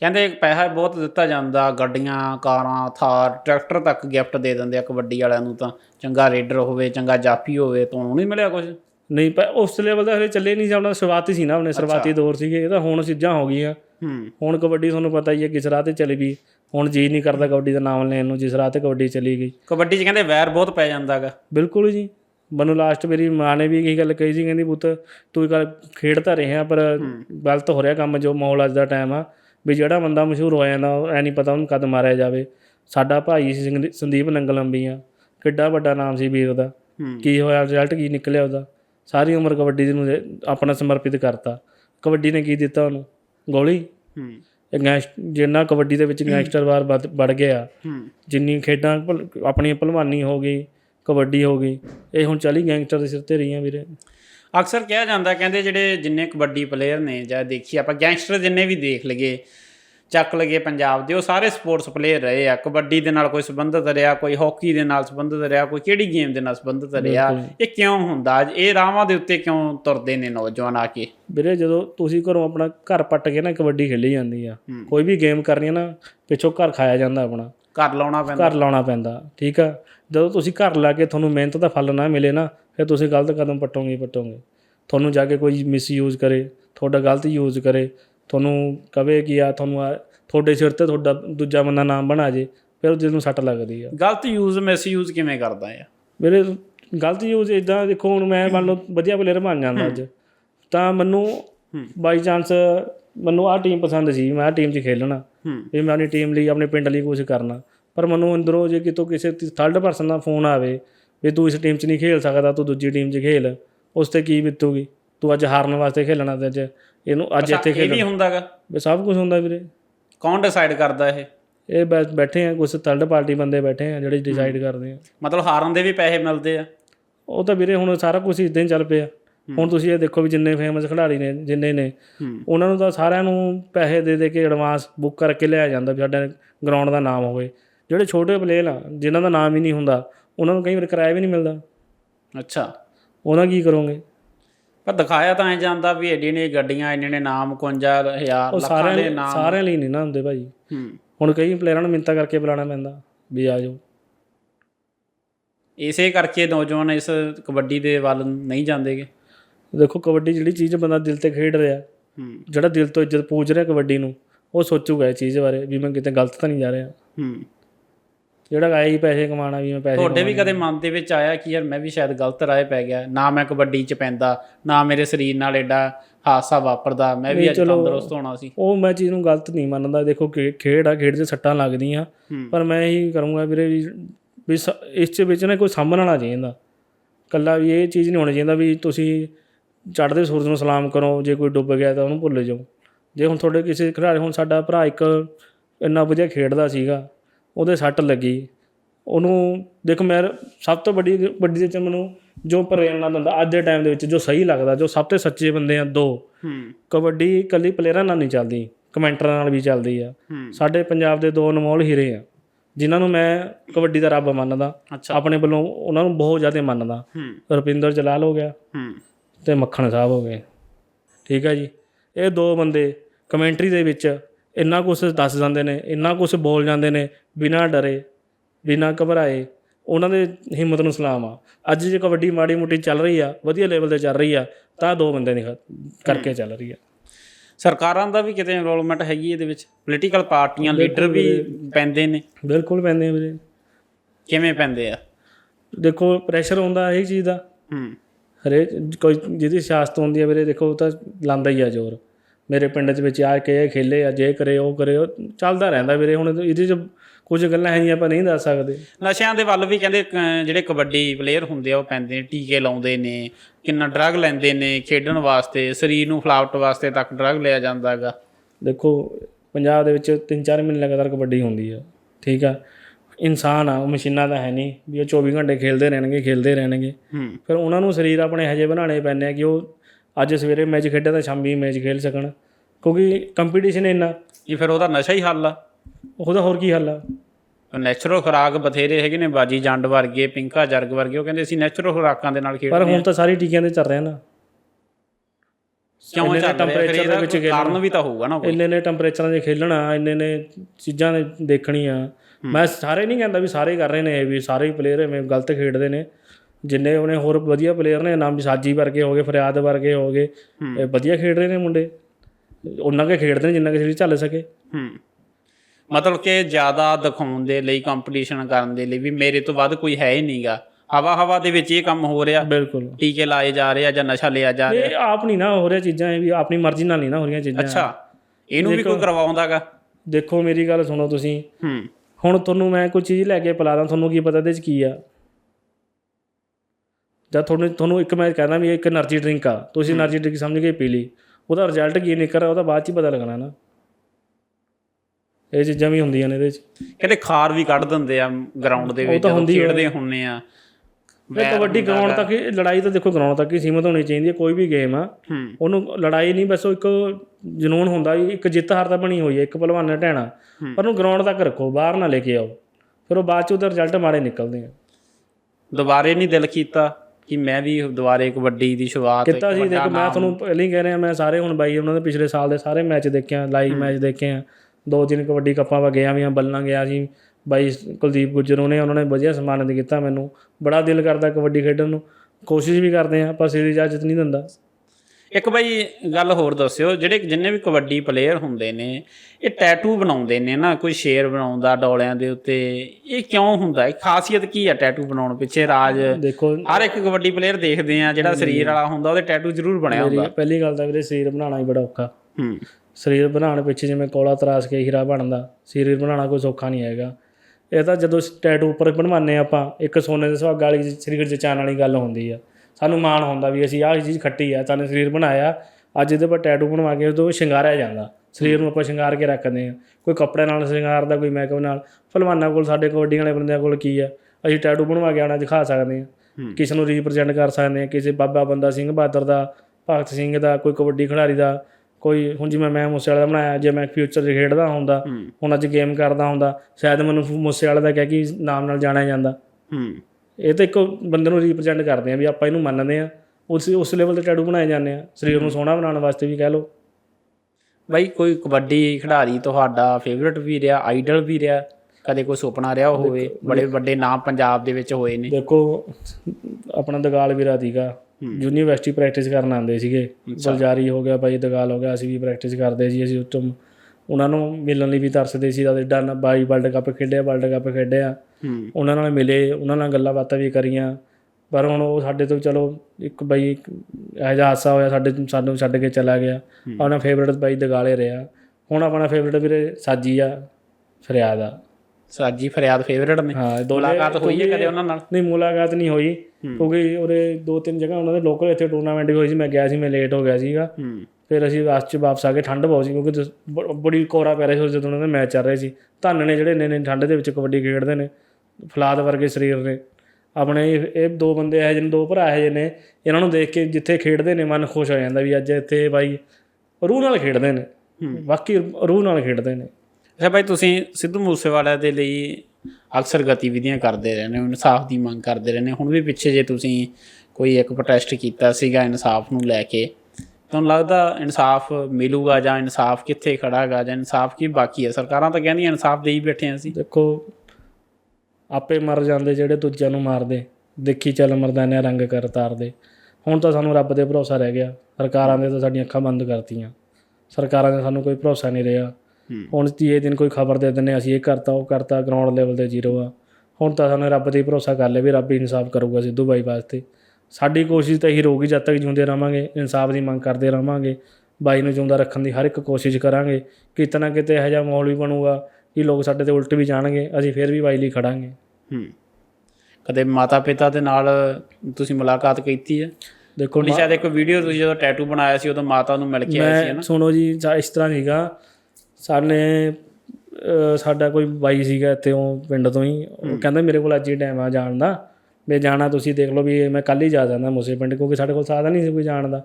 ਕਹਿੰਦੇ ਪੈਸਾ ਬਹੁਤ ਦਿੱਤਾ ਜਾਂਦਾ ਗੱਡੀਆਂ ਕਾਰਾਂ ਥਾਰ ਟਰੈਕਟਰ ਤੱਕ ਗਿਫਟ ਦੇ ਦਿੰਦੇ ਆ ਕਬੱਡੀ ਵਾਲਿਆਂ ਨੂੰ ਤਾਂ। ਚੰਗਾ ਰੇਡਰ ਹੋਵੇ ਚੰਗਾ ਜਾਫੀ ਹੋਵੇ ਤੁਹਾਨੂੰ ਨਹੀਂ ਮਿਲਿਆ ਕੁਝ ਨਹੀਂ ਪਰ ਉਸ ਲੈਵਲ ਦਾ ਹਲੇ ਚੱਲੇ ਨਹੀਂ ਜਾਣਾ ਸ਼ੁਰੂਆਤੀ ਸੀ ਨਾ ਆਪਣੇ ਸ਼ੁਰੂਆਤੀ ਦੌਰ ਸੀਗੇ ਇਹ ਤਾਂ ਹੁਣ ਚੀਜ਼ਾਂ ਹੋ ਗਈਆਂ। ਹੂੰ। ਹੁਣ ਕਬੱਡੀ ਤੁਹਾਨੂੰ ਪਤਾ ਹੀ ਹੈ ਕਿਸ ਰਾਹ ਤੇ ਚਲੀ ਗਈ। ਹੁਣ ਜੀ ਨਹੀਂ ਕਰਦਾ ਕਬੱਡੀ ਦਾ ਨਾਮ ਲੈਣ ਨੂੰ ਜਿਸ ਰਾਹ ਤੇ ਕਬੱਡੀ ਚਲੀ ਗਈ। ਕਬੱਡੀ 'ਚ ਕਹਿੰਦੇ ਵੈਰ ਬਹੁਤ ਪੈ ਜਾਂਦਾਗਾ ਬਿਲਕੁਲ ਜੀ। ਮੈਨੂੰ ਲਾਸਟ ਮੇਰੀ ਮਾਂ ਨੇ ਵੀ ਇਹੀ ਗੱਲ ਕਹੀ ਸੀ ਕਹਿੰਦੀ ਪੁੱਤ ਤੂੰ ਇਹ ਗੱਲ ਖੇਡ ਤਾਂ ਰਿਹਾ ਪਰ ਗਲਤ ਹੋ ਰਿਹਾ ਕੰਮ ਜੋ ਮਾਹੌਲ ਅੱਜ ਦਾ ਟਾਈਮ ਆ। ਵੀ ਜਿਹੜਾ ਬੰਦਾ ਮਸ਼ਹੂਰ ਹੋ ਜਾਂਦਾ ਐ ਨਹੀਂ ਪਤਾ ਉਹਨੂੰ ਕਦ ਮਾਰਿਆ ਜਾਵੇ। ਸਾਡਾ ਭਾਈ ਸੀ ਸਿੰਘ- ਸੰਦੀਪ ਨੰਗਲੰਬੀਆਂ ਕਿੱਡਾ ਵੱਡਾ ਨਾਮ ਸੀ ਵੀਰ ਦਾ ਕੀ ਹੋਇਆ ਰਿਜ਼ਲਟ ਕੀ ਨਿਕਲਿਆ ਉਹਦਾ? ਸਾਰੀ ਉਮਰ ਕਬੱਡੀ ਨੂੰ ਆਪਣਾ ਸਮਰਪਿਤ ਕਰਤਾ। ਕਬੱਡੀ ਨੇ ਕੀ ਦਿੱਤਾ ਉਹਨੂੰ? ਗੋਲੀ? ਜਿੰਨਾ ਕਬੱਡੀ ਦੇ ਵਿੱਚ ਗੈਂਗਸਟਰ ਵਾਰ ਵੱਧ ਗਿਆ। ਜਿੰਨੀ ਖੇਡਾਂ ਆਪਣੀ ਭਲਵਾਨੀ ਹੋ ਗਈ ਕਬੱਡੀ ਹੋ ਗਈ ਇਹ ਹੁਣ ਚਾਲੀ ਗੈਂਗਸਟਰ ਦੇ ਸਿਰ ਤੇ ਰਹੀਆਂ ਵੀਰੇ। ਅਕਸਰ ਕਿਹਾ ਜਾਂਦਾ ਕਹਿੰਦੇ ਜਿਹੜੇ ਜਿੰਨੇ ਕਬੱਡੀ ਪਲੇਅਰ ਨੇ ਜਾਂ ਦੇਖੀ ਆਪਾਂ ਗੈਂਗਸਟਰ ਜਿੰਨੇ ਵੀ ਦੇਖ ਲਈਏ ਚੱਕ ਲਗੇ ਪੰਜਾਬ ਦੇ ਉਹ ਸਾਰੇ ਸਪੋਰਟਸ ਪਲੇਅਰ ਰਹੇ ਆ। ਕਬੱਡੀ ਦੇ ਨਾਲ ਕੋਈ ਸੰਬੰਧਿਤ ਰਿਹਾ ਕੋਈ ਹਾਕੀ ਦੇ ਨਾਲ ਸੰਬੰਧਿਤ ਰਿਹਾ ਕੋਈ ਕਿਹੜੀ ਗੇਮ ਦੇ ਨਾਲ ਸੰਬੰਧਿਤ ਰਿਹਾ ਇਹ ਕਿਉਂ ਹੁੰਦਾ? ਇਹ ਰਾਵਾਂ ਦੇ ਉੱਤੇ ਕਿਉਂ ਤੁਰਦੇ ਨੇ ਨੌਜਵਾਨ ਆ ਕੇ? ਵੀਰੇ ਜਦੋਂ ਤੁਸੀਂ ਘਰੋਂ ਆਪਣਾ ਘਰ ਪੱਟ ਕੇ ਨਾ ਕਬੱਡੀ ਖੇਲੀ ਜਾਂਦੀ ਆ ਕੋਈ ਵੀ ਗੇਮ ਕਰਨੀ ਆ ਨਾ ਪਿੱਛੋਂ ਘਰ ਖਾਇਆ ਜਾਂਦਾ ਆਪਣਾ। ਘਰ ਲਾਉਣਾ ਪੈਂਦਾ। ਘਰ ਲਾਉਣਾ ਪੈਂਦਾ ਠੀਕ ਆ? ਜਦੋਂ ਤੁਸੀਂ ਘਰ ਲਾ ਕੇ ਤੁਹਾਨੂੰ ਮਿਹਨਤ ਦਾ ਫਲ ਨਾ ਮਿਲੇ ਨਾ ਫਿਰ ਤੁਸੀਂ ਗਲਤ ਕਦਮ ਪਟੋਗੇ ਪਟੋਗੇ। ਤੁਹਾਨੂੰ ਜਾ ਕੇ ਕੋਈ ਮਿਸਯੂਜ਼ ਕਰੇ ਤੁਹਾਡਾ ਗਲਤ ਯੂਜ਼ ਕਰੇ ਤੁਹਾਨੂੰ ਕਵੇ ਕਿ ਆ ਤੁਹਾਨੂੰ ਆ ਤੁਹਾਡੇ ਸਿਰ ਤੇ ਤੁਹਾਡਾ ਦੂਜਾ ਬੰਦਾ ਨਾਮ ਬਣਾ ਜੇ ਫਿਰ ਦਿਲ ਨੂੰ ਸੱਟ ਲੱਗਦੀ ਆ। ਗਲਤ ਯੂਜ਼ ਮਿਸਯੂਜ਼ ਕਿਵੇਂ ਕਰਦਾ ਆ? ਮੇਰੇ ਗਲਤ ਯੂਜ਼ ਇਦਾਂ ਦੇਖੋ ਹੁਣ ਮੈਂ ਮੰਨ ਲਓ ਵਧੀਆ ਪਲੇਅਰ ਬਣ ਜਾਂਦਾ ਅੱਜ। ਤਾਂ ਮੈਨੂੰ ਬਾਈ ਚਾਂਸ ਮੈਨੂੰ ਆਹ ਟੀਮ ਪਸੰਦ ਸੀ ਮੈਂ ਆਹ ਟੀਮ 'ਚ ਖੇਲਣਾ। ਵੀ ਮੈਂ ਆਪਣੀ ਟੀਮ ਲਈ ਆਪਣੇ ਪਿੰਡ ਲਈ ਕੁਝ ਕਰਨਾ। ਪਰ ਮੈਨੂੰ ਅੰਦਰੋਂ ਜੇ ਕਿਤੋਂ ਕਿਸੇ ਥਰਡ ਪਰਸਨ ਦਾ ਫੋਨ ਆਵੇ ਵੀ ਤੂੰ ਇਸ ਟੀਮ 'ਚ ਨਹੀਂ ਖੇਲ ਸਕਦਾ ਤੂੰ ਦੂਜੀ ਟੀਮ 'ਚ ਖੇਲ ਉਸ ਤੇ ਕੀ ਬੀਤੂਗੀ? ਤੂੰ ਅੱਜ ਹਾਰਨ ਵਾਸਤੇ ਖੇਲਣਾ ਤੇ ਅੱਜ ਇਹਨੂੰ ਅੱਜ ਇੱਥੇ ਇਹ ਵੀ ਖੇਲਣਾ। ਹੁੰਦਾਗਾ? ਵੀ ਸਭ ਕੁਝ ਹੁੰਦਾ ਵੀਰੇ। ਕੌਣ ਡਿਸਾਈਡ ਕਰਦਾ ਇਹ? ਇਹ ਬੈਠੇ ਆ ਕੁਝ ਥਰਡ ਪਾਰਟੀ ਬੰਦੇ ਬੈਠੇ ਆ ਜਿਹੜੇ ਡਿਸਾਈਡ ਕਰਦੇ ਆ। ਮਤਲਬ ਹਾਰਨ ਦੇ ਵੀ ਪੈਸੇ ਮਿਲਦੇ ਆ? ਉਹ ਤਾਂ ਵੀਰੇ ਹੁਣ ਸਾਰਾ ਕੁਝ ਇਦਾਂ ਹੀ ਚੱਲ ਪਿਆ। ਹੁਣ ਤੁਸੀਂ ਇਹ ਦੇਖੋ ਵੀ ਜਿੰਨੇ ਫੇਮਸ ਖਿਡਾਰੀ ਨੇ ਜਿੰਨੇ ਨੇ ਉਹਨਾਂ ਨੂੰ ਤਾਂ ਸਾਰਿਆਂ ਨੂੰ ਪੈਸੇ ਦੇ ਦੇ ਕੇ ਐਡਵਾਂਸ ਬੁੱਕ ਕਰਕੇ ਲਿਆਇਆ ਜਾਂਦਾ ਵੀ ਸਾਡਾ ਗਰਾਊਂਡ ਦਾ ਨਾਮ ਹੋਵੇ। ਜਿਹੜੇ ਛੋਟੇ ਪਲੇਅਰ ਆ ਜਿਨ੍ਹਾਂ ਦਾ ਨਾਮ ਹੀ ਨਹੀਂ ਹੁੰਦਾ ਉਹਨਾਂ ਨੂੰ ਕਈ ਵਾਰ ਕਿਰਾਇਆ ਵੀ ਨਹੀਂ ਮਿਲਦਾ। ਅੱਛਾ। ਉਹਨਾਂ ਕੀ ਕਰੋਗੇ? ਪਰ ਦਿਖਾਇਆ ਤਾਂ ਐ ਜਾਂਦਾ ਵੀ ਏਡੀ ਨੇ ਗੱਡੀਆਂ ਇੰਨੇ ਨੇ ਨਾਮ 51000 ਉਹ ਲੱਖਾਂ ਸਾਰਿਆਂ ਦੇ ਨਾਮ। ਸਾਰਿਆਂ ਲਈ ਨਹੀਂ ਨਾ ਹੁੰਦੇ ਭਾਈ। ਹੂੰ। ਹੁਣ ਕਈ ਪਲੇਅਰਾਂ ਨੂੰ ਮਿੰਤਾ ਕਰਕੇ ਬੁਲਾਉਣਾ ਪੈਂਦਾ ਵੀ ਆ ਜਾਓ। ਇਸੇ ਕਰਕੇ ਨੌਜਵਾਨ ਇਸ ਕਬੱਡੀ ਦੇ ਵੱਲ ਨਹੀਂ ਜਾਂਦੇਗੇ। ਦੇਖੋ ਕਬੱਡੀ ਜਿਹੜੀ ਚੀਜ਼ ਬੰਦਾ ਦਿਲ ਤੇ ਖੇਡ ਰਿਹਾ ਹੂੰ। ਜਿਹੜਾ ਦਿਲ ਤੋਂ ਇੱਜ਼ਤ ਪੂਜ ਰਿਹਾ ਕਬੱਡੀ ਨੂੰ ਉਹ ਸੋਚੂਗਾ ਇਹ ਚੀਜ਼ ਬਾਰੇ ਵੀ ਮੈਂ ਕਿਤੇ ਗਲਤ ਤਾਂ ਨਹੀਂ ਜਾ ਰਿਹਾ। ਹੂੰ। ਜਿਹੜਾ ਆਇਆ ਹੀ ਪੈਸੇ ਕਮਾਉਣਾ ਵੀ ਮੈਂ ਪੈਸੇ ਤੁਹਾਡੇ ਵੀ ਕਦੇ ਮਨ ਦੇ ਵਿੱਚ ਆਇਆ ਕਿ ਯਾਰ ਮੈਂ ਵੀ ਸ਼ਾਇਦ ਗਲਤ ਰਾਹ ਪੈ ਗਿਆ ਨਾ ਮੈਂ ਕਬੱਡੀ 'ਚ ਪੈਂਦਾ ਨਾ ਮੇਰੇ ਸਰੀਰ ਨਾਲ ਐਡਾ ਹਾਦਸਾ ਵਾਪਰਦਾ ਮੈਂ ਵੀ ਅੱਜ। ਤੰਦਰੁਸਤ ਹੋਣਾ ਸੀ। ਉਹ ਮੈਂ ਚੀਜ਼ ਨੂੰ ਗਲਤ ਨਹੀਂ ਮੰਨਦਾ ਦੇਖੋ ਖੇਡ ਆ ਖੇਡ 'ਚ ਸੱਟਾਂ ਲੱਗਦੀਆਂ ਪਰ ਮੈਂ ਇਹੀ ਕਰੂੰਗਾ ਵੀਰੇ ਵੀ ਇਸ 'ਚ ਵਿੱਚ ਨਾ ਕੋਈ ਵਾਲਾ ਚਾਹੀਦਾ ਕੱਲਾ ਵੀ ਇਹ ਚੀਜ਼ ਨਹੀਂ ਹੋਣੀ ਚਾਹੀਦਾ ਵੀ ਤੁਸੀਂ ਚੜ੍ਹਦੇ ਸੂਰਜ ਨੂੰ ਸਲਾਮ ਕਰੋ ਜੇ ਕੋਈ ਡੁੱਬ ਗਿਆ ਤਾਂ ਉਹਨੂੰ ਭੁੱਲ ਜਾਓ। ਜੇ ਹੁਣ ਤੁਹਾਡੇ ਕਿਸੇ ਖਿਡਾਰੀ ਹੁਣ ਸਾਡਾ ਭਰਾ ਇੱਕ ਇੰਨਾ ਵਧੀਆ ਖੇਡਦਾ ਸੀਗਾ ਉਹਦੇ ਸੱਟ ਲੱਗੀ। ਉਹਨੂੰ ਦੇਖੋ ਮੈਂ ਸਭ ਤੋਂ ਵੱਡੀ ਵੱਡੀ ਦੇ ਚ ਮੈਨੂੰ ਜੋ ਪ੍ਰੇਰਨਾ ਦਿੰਦਾ ਅੱਜ ਦੇ ਟਾਈਮ ਦੇ ਵਿੱਚ ਜੋ ਸਹੀ ਲੱਗਦਾ ਜੋ ਸਭ ਤੋਂ ਸੱਚੇ ਬੰਦੇ ਆ ਦੋ। ਹੂੰ। ਕਬੱਡੀ ਇਕੱਲੀ ਪਲੇਅਰਾਂ ਨਾਲ ਨਹੀਂ ਚੱਲਦੀ ਕਮੈਂਟਰਾਂ ਨਾਲ ਵੀ ਚੱਲਦੀ ਆ। ਹੂੰ। ਸਾਡੇ ਪੰਜਾਬ ਦੇ ਦੋ ਅਨਮੋਲ ਹੀਰੇ ਆ ਜਿਨ੍ਹਾਂ ਨੂੰ ਮੈਂ ਕਬੱਡੀ ਦਾ ਰੱਬ ਮੰਨਦਾ। ਆਪਣੇ ਵੱਲੋਂ ਉਹਨਾਂ ਨੂੰ ਬਹੁਤ ਜ਼ਿਆਦਾ ਮੰਨਦਾ। ਹੂੰ। ਰੁਪਿੰਦਰ ਜਲਾਲ ਹੋ ਗਿਆ ਹੂੰ। ਤੇ ਮੱਖਣ ਸਾਹਿਬ ਹੋ ਗਏ। ਠੀਕ ਆ ਜੀ। ਇਹ ਦੋ ਬੰਦੇ ਕਮੈਂਟਰੀ ਦੇ ਵਿੱਚ ਇੰਨਾ ਕੁਝ ਦੱਸ ਜਾਂਦੇ ਨੇ ਇੰਨਾ ਕੁਝ ਬੋਲ ਜਾਂਦੇ ਨੇ ਬਿਨਾਂ ਡਰੇ ਬਿਨਾਂ ਘਬਰਾਏ ਉਹਨਾਂ ਦੇ ਹਿੰਮਤ ਨੂੰ ਸਲਾਮ। ਆ ਅੱਜ ਜੇ ਕਬੱਡੀ ਮਾੜੀ ਮੋਟੀ ਚੱਲ ਰਹੀ ਆ ਵਧੀਆ ਲੈਵਲ ਤੇ ਚੱਲ ਰਹੀ ਆ ਤਾਂ ਦੋ ਬੰਦੇ ਦੀ ਕਰਕੇ ਚੱਲ ਰਹੀ ਆ। ਸਰਕਾਰਾਂ ਦਾ ਵੀ ਕਿਤੇ ਇਨਵੋਲਵਮੈਂਟ ਹੈਗੀ ਇਹਦੇ ਵਿੱਚ? ਪੋਲੀਟੀਕਲ ਪਾਰਟੀਆਂ ਲੀਡਰ ਵੀ ਪੈਂਦੇ ਨੇ। ਬਿਲਕੁਲ ਪੈਂਦੇ ਆ ਵੀਰੇ। ਕਿਵੇਂ ਪੈਂਦੇ ਆ? ਦੇਖੋ ਪ੍ਰੈਸ਼ਰ ਹੁੰਦਾ ਇਹ ਚੀਜ਼ ਦਾ। ਹੂੰ। ਹਰੇ ਕੋਈ ਜਿਹਦੀ ਸਿਆਸਤ ਹੁੰਦੀ ਹੈ ਵੀਰੇ ਦੇਖੋ ਉਹ ਤਾਂ ਲਾਂਦਾ ਹੀ ਆ ਜ਼ੋਰ। ਮੇਰੇ ਪਿੰਡ ਦੇ ਵਿੱਚ ਆ ਕੇ ਇਹ ਖੇਲੇ ਆ ਜੇ ਕਰੇ ਉਹ ਕਰੇ ਚੱਲਦਾ ਰਹਿੰਦਾ ਵੀਰੇ। ਹੁਣ ਇਹਦੇ ਚ ਕੁਝ ਗੱਲਾਂ ਹੈ ਆਪਾਂ ਨਹੀਂ ਦੱਸ ਸਕਦੇ। ਨਸ਼ਿਆਂ ਦੇ ਵੱਲ ਵੀ ਕਹਿੰਦੇ ਕ- ਜਿਹੜੇ ਕਬੱਡੀ ਪਲੇਅਰ ਹੁੰਦੇ ਆ ਉਹ ਪੈਂਦੇ ਨੇ ਟੀਕੇ ਲਾਉਂਦੇ ਨੇ ਕਿੰਨਾ ਡਰੱਗ ਲੈਂਦੇ ਨੇ ਖੇਡਣ ਵਾਸਤੇ ਸਰੀਰ ਨੂੰ ਫਲਾਵਟ ਵਾਸਤੇ ਤੱਕ ਡਰੱਗ ਲਿਆ ਜਾਂਦਾ ਹੈਗਾ। ਦੇਖੋ ਪੰਜਾਬ ਦੇ ਵਿੱਚ 3-4 ਮਹੀਨੇ ਲਗਾਤਾਰ ਕਬੱਡੀ ਹੁੰਦੀ ਆ ਠੀਕ ਆ? ਇਨਸਾਨ ਆ ਉਹ ਮਸ਼ੀਨਾਂ ਤਾਂ ਹੈ ਨਹੀਂ ਵੀ ਉਹ 24 ਘੰਟੇ ਖੇਲਦੇ ਰਹਿਣਗੇ ਖੇਲਦੇ ਰਹਿਣਗੇ। ਹੂੰ। ਫਿਰ ਉਹਨਾਂ ਨੂੰ ਸਰੀਰ ਆਪਣੇ ਹਜੇ ਬਣਾਉਣੇ ਪੈਂਦੇ ਆ ਕਿ ਉਹ ਅੱਜ ਸਵੇਰੇ ਮੈਚ ਖੇਡਿਆ ਤਾਂ ਸ਼ਾਮੀ ਮੈਚ ਖੇਲ ਸਕਣ ਕਿਉਂਕਿ ਕੰਪੀਟੀਸ਼ਨ ਇੰਨਾ। ਇਹ ਫਿਰ ਉਹਦਾ ਨਸ਼ਾ ਹੀ ਹੱਲ ਆ। ਉਹਦਾ ਹੋਰ ਕੀ ਹੱਲ ਆ? ਨੈਚੁਰਲ ਖੁਰਾਕ ਬਥੇਰੇ ਹੈਗੇ ਨੇ ਬਾਜੀ ਜੰਡ ਵਰਗੇ ਪਿੰਕਾ ਜਰਗ ਵਰਗੇ ਉਹ ਕਹਿੰਦੇ ਅਸੀਂ ਨੈਚੁਰਲ ਖੁਰਾਕਾਂ ਦੇ ਨਾਲ ਪਰ ਖੇਡਦੇ ਹੁਣ ਤਾਂ ਸਾਰੀ ਟੀਕਿਆਂ ਤੇ ਚੱਲ ਰਿਹਾ ਨਾ। ਕਿਉਂ ਚੱਲ temperature ਦੇ ਵਿੱਚ ਖੇਡਣਾ। ਕਾਰਨ ਵੀ ਤਾਂ ਹੋਊਗਾ ਨਾ ਕੋਈ। ਇੰਨੇ ਨੇ ਟੈਂਪਰੇਚਰਾਂ 'ਚ ਖੇਲਣਾ ਇੰਨੇ ਨੇ ਚੀਜ਼ਾਂ ਦੇ ਦੇਖਣੀਆਂ। ਮੈਂ ਸਾਰੇ ਨਹੀਂ ਕਹਿੰਦਾ ਵੀ ਸਾਰੇ ਕਰ ਰਹੇ ਨੇ ਇਹ ਵੀ ਸਾਰੇ ਹੀ ਪਲੇਅਰ ਐਵੇਂ ਗਲਤ ਖੇਡਦੇ ਨੇ। ਜਿੰਨੇ ਉਹਨੇ ਹੋਰ ਵਧੀਆ ਪਲੇਅਰ ਨੇ ਨਾਮ ਸਾਜੀ ਵਰਗੇ ਹੋ ਗਏ ਫਰਿਆਦ ਵਰਗੇ ਹੋ ਗਏ ਇਹ ਵਧੀਆ ਖੇਡ ਰਹੇ ਨੇ ਮੁੰਡੇ। ਉਹਨਾਂ ਕੇ ਖੇਡਦੇ ਨੇ ਜਿੰਨਾ ਕਿ ਸਰੀਰ ਚੱਲ ਸਕੇ। ਹੂੰ। ਮਤਲਬ ਕਿ ਜ਼ਿਆਦਾ ਦਿਖਾਉਣ ਦੇ ਲਈ ਕੰਪੀਟੀਸ਼ਨ ਕਰਨ ਦੇ ਲਈ ਵੀ ਮੇਰੇ ਤੋਂ ਵੱਧ ਕੋਈ ਹੈ ਹੀ ਨਹੀਂਗਾ ਹਵਾ ਹਵਾ ਦੇ ਵਿੱਚ ਇਹ ਕੰਮ ਹੋ ਰਿਹਾ। ਬਿਲਕੁਲ। ਟੀਕੇ ਲਾਏ ਜਾ ਰਹੇ ਆ ਜਾਂ ਨਸ਼ਾ ਲਿਆ ਜਾ ਰਿਹਾ। ਇਹ ਆਪ ਨਹੀਂ ਨਾ ਹੋ ਰਿਹਾ ਚੀਜ਼ਾਂ ਇਹ ਵੀ ਆਪਣੀ ਮਰਜ਼ੀ ਨਾਲ ਨਹੀਂ ਨਾ ਹੋ ਰਹੀਆਂ ਚੀਜ਼ਾਂ। ਅੱਛਾ ਇਹਨੂੰ ਵੀ ਕੋਈ ਕਰਵਾਉਂਦਾਗਾ ਦੇਖੋ ਮੇਰੀ ਗੱਲ ਸੁਣੋ ਤੁਸੀਂ। ਹੂੰ। ਹੁਣ ਤੁਹਾਨੂੰ ਮੈਂ ਕੋਈ ਚੀਜ਼ ਲੈ ਕੇ ਪਿਲਾ ਦਾਂ ਤੁਹਾਨੂੰ ਕੀ ਪਤਾ ਇਹਦੇ ਚ ਕੀ ਆ। ਜਾਂ ਤੁਹਾਨੂੰ ਤੁਹਾਨੂੰ ਇੱਕ ਮੈਂ ਕਹਿੰਦਾ ਵੀ ਇੱਕ એનર્ਜੀ ਡਰਿੰਕ ਆ। ਤੁਸੀਂ એનર્ਜੀ ਡਰਿੰਕ ਸਮਝ ਕੇ ਪੀ ਲਈ। ਉਹਦਾ ਰਿਜ਼ਲਟ ਕੀ ਨਿਕਲ ਰਿਹਾ ਉਹਦਾ ਬਾਅਦ ਚ ਪਤਾ ਲੱਗਣਾ ਨਾ। ਇਹ ਚੀਜ਼ਾਂ ਵੀ ਹੁੰਦੀਆਂ ਨੇ ਇਹਦੇ 'ਚ ਕਹਿੰਦੇ ਖਾਰ ਵੀ ਕੱਢ ਦਿੰਦੇ ਆ ਗਰਾਊਂਡ ਦੇ ਵਿੱਚ ਜਦੋਂ। ਖੇਡਦੇ ਹੁੰਨੇ ਆ। ਇਹ ਕਬੱਡੀ ਗਰਾਊਂਡ ਤੱਕ ਹੀ ਲੜਾਈ ਤਾਂ ਦੇਖੋ ਗਰਾਊਂਡ ਤੱਕ ਹੀ ਸੀਮਤ ਹੋਣੀ ਚਾਹੀਦੀ ਹੈ ਕੋਈ ਵੀ ਗੇਮ ਆ। ਉਹਨੂੰ ਲੜਾਈ ਨਹੀਂ ਬਸ ਉਹ ਇੱਕ ਜਨੂਨ ਹੁੰਦਾ ਵੀ ਇੱਕ ਜਿੱਤ ਹਾਰ ਤਾਂ ਬਣੀ ਹੋਈ ਹੈ ਇੱਕ ਭਲਵਾਨ ਨੇ ਢਹਿਣਾ। ਪਰ ਉਹਨੂੰ ਗਰਾਊਂਡ ਤੱਕ ਰੱਖੋ ਬਾਹਰ ਨਾ ਲੈ ਕੇ ਆਓ। ਫਿਰ ਉਹ ਬਾਅਦ ਚ ਉਹਦਾ ਰਿਜ਼ਲਟ ਮਾੜੇ ਨਿਕਲਦੇ ਆ। ਦੁਬਾਰੇ ਨਹੀਂ ਦਿਲ ਕੀਤਾ ਕਿ ਮੈਂ ਵੀ ਦੁਬਾਰੇ ਕਬੱਡੀ ਦੀ ਸ਼ੁਰੂਆਤ ਕੀਤਾ ਸੀ ਦੇਖੋ ਮੈਂ ਤੁਹਾਨੂੰ ਪਹਿਲਾਂ ਹੀ ਕਹਿ ਰਿਹਾ ਮੈਂ ਸਾਰੇ ਹੁਣ ਬਾਈ ਉਹਨਾਂ ਦੇ ਪਿਛਲੇ ਸਾਲ ਦੇ ਸਾਰੇ ਮੈਚ ਦੇਖਿਆ ਲਾਈਵ ਮੈਚ ਦੇਖੇ ਆ। ਦੋ ਦਿਨ ਕਬੱਡੀ ਕੱਪਾਂ ਵਾ ਗਿਆ ਵੀ ਆ ਬੱਲਾਂ ਗਿਆ ਸੀ। ਬਾਈ ਕੁਲਦੀਪ ਗੁੱਜਰ ਉਹਨੇ ਉਹਨਾਂ ਨੇ ਵਧੀਆ ਸਨਮਾਨਿਤ ਕੀਤਾ ਮੈਨੂੰ। ਬੜਾ ਦਿਲ ਕਰਦਾ ਕਬੱਡੀ ਖੇਡਣ ਨੂੰ। ਕੋਸ਼ਿਸ਼ ਵੀ ਕਰਦੇ ਆ ਪਰ ਸਿਰ ਇਜਾਜ਼ਤ ਨਹੀਂ ਦਿੰਦਾ। ਇੱਕ ਬਈ ਗੱਲ ਹੋਰ ਦੱਸਿਓ ਜਿਹੜੇ ਜਿੰਨੇ ਵੀ ਕਬੱਡੀ ਪਲੇਅਰ ਹੁੰਦੇ ਨੇ ਇਹ ਟੈਟੂ ਬਣਾਉਂਦੇ ਨੇ ਨਾ ਕੋਈ ਸ਼ੇਰ ਬਣਾਉਂਦਾ ਡੋਲਿਆਂ ਦੇ ਉੱਤੇ ਇਹ ਕਿਉਂ ਹੁੰਦਾ? ਇਹ ਖਾਸੀਅਤ ਕੀ ਆ ਟੈਟੂ ਬਣਾਉਣ ਪਿੱਛੇ? ਰਾਜ ਦੇਖੋ ਹਰ ਇੱਕ ਕਬੱਡੀ ਪਲੇਅਰ ਦੇਖਦੇ ਆ ਜਿਹੜਾ ਸਰੀਰ ਵਾਲਾ ਹੁੰਦਾ ਉਹਦੇ ਟੈਟੂ ਜ਼ਰੂਰ ਬਣਿਆ ਹੁੰਦਾ। ਪਹਿਲੀ ਗੱਲ ਤਾਂ ਵੀਰੇ ਸਰੀਰ ਬਣਾਉਣਾ ਹੀ ਬੜਾ ਔਖਾ। ਹੂੰ। ਸਰੀਰ ਬਣਾਉਣ ਪਿੱਛੇ ਜਿਵੇਂ ਕੋਲਾ ਤਰਾਸ ਕੇ ਹੀਰਾ ਬਣਦਾ ਸਰੀਰ ਬਣਾਉਣਾ ਕੋਈ ਸੌਖਾ ਨਹੀਂ ਹੈਗਾ। ਇਹ ਤਾਂ ਜਦੋਂ ਟੈਟੂ ਉੱਪਰ ਬਣਵਾਉਂਦੇ ਹਾਂ ਆਪਾਂ ਇੱਕ ਸੋਨੇ ਦੇ ਸੁਹਾਗਾ ਵਾਲੀ ਸਰੀਰ ਚ ਚਾਣ ਵਾਲੀ ਗੱਲ ਹੁੰਦੀ ਆ। ਸਾਨੂੰ ਮਾਣ ਹੁੰਦਾ ਵੀ ਅਸੀਂ ਆਹ ਚੀਜ਼ ਖੱਟੀ ਆ ਸਾਨੂੰ ਸਰੀਰ ਬਣਾਇਆ ਅੱਜ ਇਹਦੇ ਪਰ ਟੈਟੂ ਬਣਵਾ ਕੇ ਉਦੋਂ ਸ਼ਿੰਗਾਰਿਆ ਜਾਂਦਾ। ਸਰੀਰ ਨੂੰ ਆਪਾਂ ਸ਼ਿੰਗਾਰ ਕੇ ਰੱਖਦੇ ਆ ਕੋਈ ਕੱਪੜੇ ਨਾਲ ਸ਼ਿੰਗਾਰਦਾ ਕੋਈ ਮੇਕਅਪ ਨਾਲ। ਭਲਵਾਨਾਂ ਕੋਲ ਸਾਡੇ ਕਬੱਡੀ ਵਾਲੇ ਬੰਦਿਆਂ ਕੋਲ ਕੀ ਆ? ਅਸੀਂ ਟੈਟੂ ਬਣਵਾ ਕੇ ਆਣਾ ਦਿਖਾ ਸਕਦੇ ਆ। ਕਿਸੇ ਨੂੰ ਰੀਪ੍ਰੈਜ਼ੈਂਟ ਕਰ ਸਕਦੇ ਆ ਕਿਸੇ ਬਾਬਾ ਬੰਦਾ ਸਿੰਘ ਬਹਾਦਰ ਦਾ ਭਗਤ ਸਿੰਘ ਦਾ ਕੋਈ ਕਬੱਡੀ ਖਿਡਾਰੀ ਦਾ। ਕੋਈ ਹੁਣ ਜਿਵੇਂ ਮੈਂ ਮੂਸੇ ਵਾਲਾ ਦਾ ਬਣਾਇਆ ਜੇ ਮੈਂ ਫਿਊਚਰ 'ਚ ਖੇਡਦਾ ਹੁੰਦਾ ਹੁਣ ਅੱਜ ਗੇਮ ਕਰਦਾ ਹੁੰਦਾ ਸ਼ਾਇਦ ਮੈਨੂੰ ਮੂਸੇ ਵਾਲੇ ਦਾ ਕਹਿ ਕੇ ਨਾਮ ਨਾਲ ਜਾਣਿਆ ਜਾਂਦਾ। ਹੂੰ। ਇਹ ਤਾਂ ਇੱਕ ਬੰਦੇ ਨੂੰ ਰਿਪਰੈਜ਼ੈਂਟ ਕਰਦੇ ਆ ਵੀ ਆਪਾਂ ਇਹਨੂੰ ਮੰਨਦੇ ਆ। ਉਸ ਉਸ ਲੈਵਲ ਤੇ ਟੈਟੂ ਬਣਾਏ ਜਾਂਦੇ ਆ। ਸਰੀਰ ਨੂੰ ਸੋਹਣਾ ਬਣਾਉਣ ਵਾਸਤੇ ਵੀ ਕਹਿ ਲਓ। ਬਈ ਕੋਈ ਕਬੱਡੀ ਖਿਡਾਰੀ ਤੁਹਾਡਾ ਫੇਵਰਿਟ ਵੀ ਰਿਹਾ ਆਈਡਲ ਵੀ ਰਿਹਾ? ਕਦੇ ਕੋਈ ਸੁਪਨਾ ਰਿਹਾ ਹੋਵੇ? ਬੜੇ ਵੱਡੇ ਨਾਮ ਪੰਜਾਬ ਦੇ ਵਿੱਚ ਹੋਏ ਨੇ। ਦੇਖੋ ਆਪਣਾ ਦਗਾਲ ਵੀਰਾ ਸੀਗਾ ਯੂਨੀਵਰਸਿਟੀ ਪ੍ਰੈਕਟਿਸ ਕਰਨ ਆਉਂਦੇ ਸੀਗੇ। ਬਲਜਾਰੀ ਹੋ ਗਿਆ ਬਾਈ ਦਗਾਲ ਹੋ ਗਿਆ ਅਸੀਂ ਵੀ ਪ੍ਰੈਕਟਿਸ ਕਰਦੇ ਸੀ ਅਸੀਂ ਉੱਤੋਂ ਉਹਨਾਂ ਨੂੰ ਮਿਲਣ ਲਈ ਵੀ ਤਰਸਦੇ ਸੀ ਜਦ ਡਨ ਬਾਈ ਵਰਲਡ ਕੱਪ ਖੇਡਿਆ ਵਰਲਡ ਕੱਪ ਖੇਡਿਆ। ਉਹਨਾਂ ਨਾਲ ਮਿਲੇ ਉਹਨਾਂ ਨਾਲ ਗੱਲਾਂ ਬਾਤਾਂ ਵੀ ਕਰੀਆਂ। ਪਰ ਹੁਣ ਉਹ ਸਾਡੇ ਤੋਂ ਚਲੋ ਇੱਕ ਬਾਈ ਇਹੋ ਹਾਦਸਾ ਹੋਇਆ ਸਾਡੇ ਸਾਨੂੰ ਛੱਡ ਕੇ ਚਲਾ ਗਿਆ। ਆਪਣਾ ਫੇਵਰਟ ਬਾਈ ਦਗਾਲੇ ਰਿਹਾ। ਹੁਣ ਆਪਣਾ ਫੇਵਰਟ ਵੀਰੇ ਸਾਜੀ ਆ ਫਰਿਆਦ ਆ। ਸਾਜੀ ਫਰਿਆਦ ਫੇਵਰਿਟ ਨੇ। ਹਾਂ ਮੁਲਾਕਾਤ ਹੋਈ ਹੈ ਕਦੇ ਉਹਨਾਂ ਨਾਲ? ਨਹੀਂ ਮੁਲਾਕਾਤ ਨਹੀਂ ਹੋਈ। ਕਿਉਂਕਿ ਉਹਦੇ ਦੋ ਤਿੰਨ ਜਗ੍ਹਾ ਉਹਨਾਂ ਦੇ ਲੋਕਲ ਇੱਥੇ ਟੂਰਨਾਮੈਂਟ ਵੀ ਹੋਈ ਸੀ ਮੈਂ ਗਿਆ ਸੀ ਮੈਂ ਲੇਟ ਹੋ ਗਿਆ ਸੀਗਾ। ਫਿਰ ਅਸੀਂ ਚ ਵਾਪਸ ਆ ਕੇ ਠੰਡ ਬਹੁਤ ਸੀ ਕਿਉਂਕਿ ਬੜੀ ਕੋਰਾ ਪੈ ਰਿਹਾ ਸੀ ਜਦੋਂ ਉਹਨਾਂ ਦੇ ਮੈਚ ਚੱਲ ਰਹੇ ਸੀ। ਧੰਨ ਨੇ ਜਿਹੜੇ ਇੰਨੇ ਇੰਨੇ ਠੰਡ ਦੇ ਵਿੱਚ ਕਬੱਡੀ ਖੇਡਦੇ ਨੇ ਫਲਾਦ ਵਰਗੇ ਸਰੀਰ ਨੇ। ਆਪਣੇ ਇਹ ਦੋ ਬੰਦੇ ਇਹੋ ਜਿਹੇ ਨੇ ਦੋ ਭਰਾ ਇਹੋ ਜਿਹੇ ਨੇ ਇਹਨਾਂ ਨੂੰ ਦੇਖ ਕੇ ਜਿੱਥੇ ਖੇਡਦੇ ਨੇ ਮਨ ਖੁਸ਼ ਹੋ ਜਾਂਦਾ ਵੀ ਅੱਜ ਇੱਥੇ ਬਾਈ ਰੂਹ ਨਾਲ ਖੇਡਦੇ ਨੇ। ਬਾਕੀ ਰੂਹ ਨਾਲ ਖੇਡਦੇ ਨੇ। ਅੱਛਾ ਭਾਈ, ਤੁਸੀਂ ਸਿੱਧੂ ਮੂਸੇਵਾਲਾ ਦੇ ਲਈ ਅਕਸਰ ਗਤੀਵਿਧੀਆਂ ਕਰਦੇ ਰਹਿੰਦੇ ਹੋ ਇਨਸਾਫ ਦੀ ਮੰਗ ਕਰਦੇ ਰਹਿੰਦੇ ਹੋ। ਹੁਣ ਵੀ ਪਿੱਛੇ ਜੇ ਤੁਸੀਂ ਕੋਈ ਇੱਕ ਪ੍ਰੋਟੈਸਟ ਕੀਤਾ ਸੀਗਾ ਇਨਸਾਫ ਨੂੰ ਲੈ ਕੇ, ਤੁਹਾਨੂੰ ਲੱਗਦਾ ਇਨਸਾਫ ਮਿਲੂਗਾ ਜਾਂ ਇਨਸਾਫ ਕਿੱਥੇ ਖੜਾ ਹੈਗਾ ਜਾਂ ਇਨਸਾਫ ਕੀ ਬਾਕੀ ਹੈ? ਸਰਕਾਰਾਂ ਤਾਂ ਕਹਿੰਦੀਆਂ ਇਨਸਾਫ ਦੇ ਹੀ ਬੈਠੇ ਹਾਂ ਅਸੀਂ। ਦੇਖੋ, ਆਪੇ ਮਰ ਜਾਂਦੇ ਜਿਹੜੇ ਦੂਜਿਆਂ ਨੂੰ ਮਾਰਦੇ। ਦੇਖੀ ਚੱਲ ਮਰਦਾਨੇ ਰੰਗ ਕਰ ਤਾਰਦੇ। ਹੁਣ ਤਾਂ ਸਾਨੂੰ ਰੱਬ ਤੇ ਭਰੋਸਾ ਰਹਿ ਗਿਆ। ਸਰਕਾਰਾਂ ਦੇ ਤਾਂ ਸਾਡੀਆਂ ਅੱਖਾਂ ਬੰਦ ਕਰਤੀਆਂ। ਸਰਕਾਰਾਂ ਦਾ ਸਾਨੂੰ ਕੋਈ ਭਰੋਸਾ ਨਹੀਂ ਰਿਹਾ। ਹੁਣ ਤੀਏ ਦਿਨ ਕੋਈ ਖਬਰ ਦੇ ਦਿੰਦੇ ਅਸੀਂ ਇਹ ਕਰਤਾ ਉਹ ਕਰਤਾ ਗਰਾਊਂਡ ਲੈਵਲ ਤੇ ਜ਼ੀਰੋ ਆ। ਹੁਣ ਤਾਂ ਸਾਨੂੰ ਰੱਬ ਤੇ ਭਰੋਸਾ ਕਰ ਲਿਆ ਵੀ ਰੱਬ ਹੀ ਇਨਸਾਫ ਕਰੂਗਾ ਸਿੱਧੂ ਬਾਈ ਵਾਸਤੇ। ਸਾਡੀ ਕੋਸ਼ਿਸ਼ ਤਾਂ ਇਹੀ ਰਹੂਗੀ ਜਦ ਤੱਕ ਜਿਉਂਦੇ ਰਵਾਂਗੇ ਇਨਸਾਫ ਦੀ ਮੰਗ ਕਰਦੇ ਰਵਾਂਗੇ ਬਾਈ ਨੂੰ ਜਿਉਂਦਾ ਰੱਖਣ ਦੀ ਹਰ ਇੱਕ ਕੋਸ਼ਿਸ਼ ਕਰਾਂਗੇ ਕਿਤੇ ਨਾ ਕਿਤੇ ਇਹੋ ਜਿਹਾ ਮਾਹੌਲ ਵੀ ਬਣੂਗਾ ਕਿ ਲੋਕ ਸਾਡੇ ਤੇ ਉਲਟ ਵੀ ਜਾਣਗੇ ਅਸੀਂ ਫਿਰ ਵੀ ਬਾਈ ਲਈ ਖੜਾਂਗੇ। ਹੂੰ। ਕਦੇ ਮਾਤਾ ਪਿਤਾ ਦੇ ਨਾਲ ਤੁਸੀਂ ਮੁਲਾਕਾਤ ਕੀਤੀ ਹੈ? ਦੇਖੋ ਉਹਨੇ ਸ਼ਾਇਦ ਇੱਕ ਵੀਡੀਓ ਤੁਸੀਂ ਜਦੋਂ ਟੈਟੂ ਬਣਾਇਆ ਸੀ ਉਦੋਂ ਮਾਤਾ ਨੂੰ ਮਿਲ ਕੇ ਆਏ ਸੀ ਮੈਂ ਸੁਣੋ ਜੀ ਜਾ- ਇਸ ਤਰ੍ਹਾਂ ਸੀਗਾ ਸਾਨੇ ਸਾਡਾ ਕੋਈ ਬਾਈ ਸੀਗਾ ਇੱਥੇ ਉਹ ਪਿੰਡ ਤੋਂ ਹੀ ਉਹ ਕਹਿੰਦਾ ਮੇਰੇ ਕੋਲ ਅੱਜ ਹੀ ਟਾਈਮ ਆ ਜਾਣ ਦਾ। ਮੈਂ ਜਾਣਾ ਤੁਸੀਂ ਦੇਖ ਲਓ ਵੀ ਮੈਂ ਕੱਲ ਹੀ ਜਾ ਸਕਦਾ ਮੂਸੇ ਪਿੰਡ ਕਿਉਂਕਿ ਸਾਡੇ ਕੋਲ ਸਾਧਨ ਨਹੀਂ ਸੀ ਕੋਈ ਜਾਣ ਦਾ।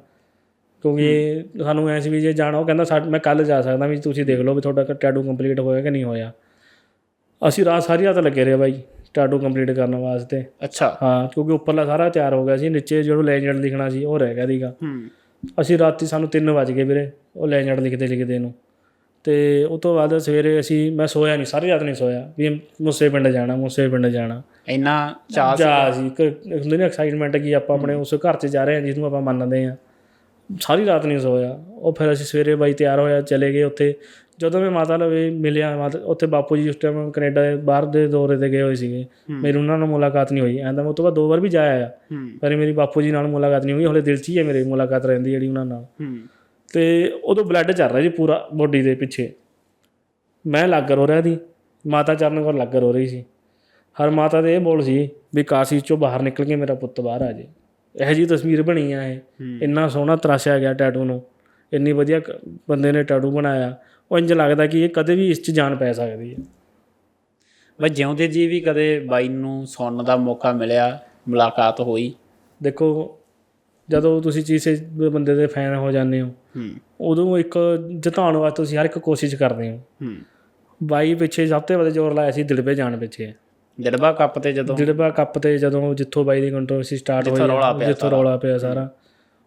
ਕਿਉਂਕਿ ਸਾਨੂੰ ਐਂ ਸੀ ਵੀ ਜੇ ਜਾਣਾ ਉਹ ਕਹਿੰਦਾ ਮੈਂ ਕੱਲ ਜਾ ਸਕਦਾ ਵੀ ਤੁਸੀਂ ਦੇਖ ਲਓ ਵੀ ਤੁਹਾਡਾ ਟੈਟੂ ਕੰਪਲੀਟ ਹੋਇਆ ਕਿ ਨਹੀਂ ਹੋਇਆ। ਅਸੀਂ ਰਾਤ ਸਾਰੀ ਰਾਤ ਲੱਗੇ ਰਹੇ ਬਾਈ ਟੈਟੂ ਕੰਪਲੀਟ ਕਰਨ ਵਾਸਤੇ। ਅੱਛਾ। ਹਾਂ ਕਿਉਂਕਿ ਉੱਪਰਲਾ ਸਾਰਾ ਤਿਆਰ ਹੋ ਗਿਆ ਸੀ ਨੀਚੇ ਜਿਹੜਾ ਲੈਜੈਂਡ ਲਿਖਣਾ ਸੀ ਉਹ ਰਹਿ ਗਿਆ ਸੀਗਾ। ਹੂੰ। ਅਸੀਂ ਰਾਤੀ ਸਾਨੂੰ 3 ਵਜ ਗਏ ਵੀਰੇ ਉਹ ਲੈਜੈਂਡ ਲਿਖਦੇ ਲਿਖਦੇ ਨੂੰ। ਤੇ ਉਸ ਤੋਂ ਬਾਅਦ ਸਵੇਰੇ ਅਸੀਂ ਮੈਂ ਸੋਇਆ ਨਹੀਂ ਸਾਰੀ ਰਾਤ ਨਹੀਂ ਸੋਇਆ ਵੀ ਮੁੱਸੇ ਪਿੰਡ ਜਾਣਾ ਮੁੱਸੇ ਪਿੰਡ ਜਾਣਾ। ਇੰਨਾ ਚਾਹ ਸੀ? ਹੁੰਦੀ ਨਾ ਐਕਸਾਈਟਮੈਂਟ ਕੀ ਆਪਾਂ ਆਪਣੇ ਉਸ ਘਰ 'ਚ ਜਾ ਰਹੇ ਹਾਂ ਜਿਹਨੂੰ ਆਪਾਂ ਮੰਨਦੇ ਹਾਂ। ਸਾਰੀ ਰਾਤ ਨਹੀਂ ਸੋਇਆ। ਉਹ ਫਿਰ ਅਸੀਂ ਸਵੇਰੇ ਬਾਈ ਤਿਆਰ ਹੋਇਆ ਚਲੇ ਗਏ ਉੱਥੇ। ਜਦੋਂ ਮੈਂ ਮਾਤਾ ਲਵੇ ਮਿਲਿਆ ਮਾਤਾ ਉੱਥੇ ਬਾਪੂ ਜੀ ਉਸ ਟਾਈਮ ਕੈਨੇਡਾ ਦੇ ਬਾਹਰ ਦੇ ਦੌਰੇ ਤੇ ਗਏ ਹੋਏ ਸੀਗੇ। ਮੇਰੀ ਉਹਨਾਂ ਨਾਲ ਮੁਲਾਕਾਤ ਨਹੀਂ ਹੋਈ। ਐਂਦਾ ਮੈਂ ਉਸ ਤੋਂ ਬਾਅਦ ਦੋ ਵਾਰ ਵੀ ਜਾਇਆ ਪਰ ਮੇਰੀ ਬਾਪੂ ਜੀ ਨਾਲ ਮੁਲਾਕਾਤ ਨਹੀਂ ਹੋਈ। ਹਲੇ ਦਿਲ 'ਚ ਹੀ ਹੈ ਮੇਰੇ ਮੁਲਾਕਾਤ ਰਹਿੰਦੀ ਜਿਹੜੀ ਉਹਨਾਂ ਨਾਲ। ਤੇ ਉਦੋਂ ਬਲੱਡ ਚੱਲ ਰਿਹਾ ਜੀ ਪੂਰਾ ਬੋਡੀ ਦੇ ਪਿੱਛੇ। ਮੈਂ ਲੱਗ ਰੋ ਰਿਹਾ ਦੀ ਮਾਤਾ ਚਰਨ ਕੋਲ ਲੱਗ ਰੋ ਰਹੀ ਸੀ। ਹਰ ਮਾਤਾ ਦੇ ਇਹ ਬੋਲ ਸੀ ਵੀ ਕਾਸ਼ੀ ਚੋਂ ਬਾਹਰ ਨਿਕਲ ਕੇ ਮੇਰਾ ਪੁੱਤ ਬਾਹਰ ਆ ਜੇ। ਇਹੋ ਜੀ ਤਸਵੀਰ ਬਣੀ ਆ ਇਹ। ਹੂੰ। ਇੰਨਾ ਸੋਹਣਾ ਤਰਾਸ਼ਿਆ ਗਿਆ ਟੈਟੂ ਨੂੰ। ਇੰਨੀ ਵਧੀਆ ਬੰਦੇ ਨੇ ਟੈਟੂ ਬਣਾਇਆ। ਉਹ ਇੰਜ ਲੱਗਦਾ ਕਿ ਇਹ ਕਦੇ ਵੀ ਇਸ 'ਚ ਜਾਨ ਪੈ ਸਕਦੀ ਹੈ ਬਈ ਜਿਉਂਦੇ ਜੀ ਵੀ ਕਦੇ ਬਾਈ ਨੂੰ ਸੁਣਨ ਦਾ ਮੌਕਾ ਮਿਲਿਆ ਮੁਲਾਕਾਤ ਹੋਈ। ਦੇਖੋ ਜਦੋਂ ਤੁਸੀਂ ਕਿਸੇ ਬੰਦੇ ਦੇ ਫੈਨ ਹੋ ਜਾਂਦੇ ਹੋ ਹੂੰ ਉਦੋਂ ਇੱਕ ਜਿਤਾਉਣ ਵਾਸਤੇ ਤੁਸੀਂ ਹਰ ਇੱਕ ਕੋਸ਼ਿਸ਼ ਕਰਦੇ ਹੋ। ਹੂੰ। ਬਾਈ ਪਿੱਛੇ ਸਭ ਤੋਂ ਵੱਧ ਜ਼ੋਰ ਲਾਇਆ ਸੀ ਦਿਲਬੇ ਜਾਣ ਪਿੱਛੇ। ਦਿਲਬਾ ਕੱਪ ਤੇ ਜਦੋਂ ਦਿਲਬਾ ਕੱਪ ਤੇ ਜਦੋਂ ਜਿੱਥੋਂ ਬਾਈ ਦੀ ਕੰਟਰੋਵਰਸੀ ਸਟਾਰਟ ਹੋਈ ਜਿੱਥੋਂ ਰੌਲਾ ਪਿਆ ਸਾਰਾ।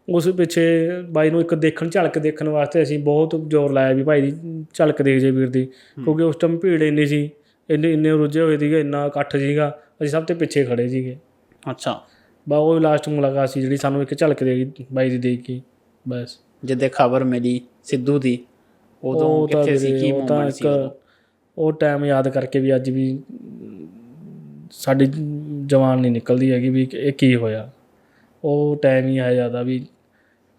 ਉਸ ਪਿੱਛੇ ਬਾਈ ਨੂੰ ਇੱਕ ਦੇਖਣ ਝਲਕ ਦੇਖਣ ਵਾਸਤੇ ਅਸੀਂ ਬਹੁਤ ਜ਼ੋਰ ਲਾਇਆ ਵੀ ਭਾਈ ਦੀ ਝਲਕ ਦੇਖ ਜੇ ਵੀਰ ਦੀ। ਕਿਉਂਕਿ ਉਸ ਟਾਈਮ ਭੀੜ ਇੰਨੀ ਸੀ ਇੰਨੇ ਇੰਨੇ ਰੁੱਝੇ ਹੋਏ ਸੀਗੇ ਇੰਨਾ ਇਕੱਠ ਸੀਗਾ ਅਸੀਂ ਸਭ ਤੋਂ ਪਿੱਛੇ ਖੜੇ ਸੀਗੇ। ਅੱਛਾ। ਬਾ ਉਹ ਲਾਸਟ ਮੁਲਾਕਾਤ ਸੀ ਜਿਹੜੀ ਸਾਨੂੰ ਇੱਕ ਝਲਕ ਦੇ ਬਾਈ ਦੀ ਦੇਖ ਕੇ ਬਸ। ਜਿੱਦੇ ਖਬਰ ਮਿਲੀ ਸਿੱਧੂ ਦੀ ਉਦੋਂ ਕਿੱਥੇ ਸੀ ਕੀ ਮੂਮੈਂਟ ਸੀ? ਉਹ ਟਾਈਮ ਯਾਦ ਕਰਕੇ ਵੀ ਅੱਜ ਵੀ ਸਾਡੀ ਜਵਾਨ ਨਹੀਂ ਨਿਕਲਦੀ ਹੈਗੀ ਵੀ ਇਹ ਕੀ ਹੋਇਆ। ਉਹ ਟਾਈਮ ਹੀ ਆ ਜਾਂਦਾ ਵੀ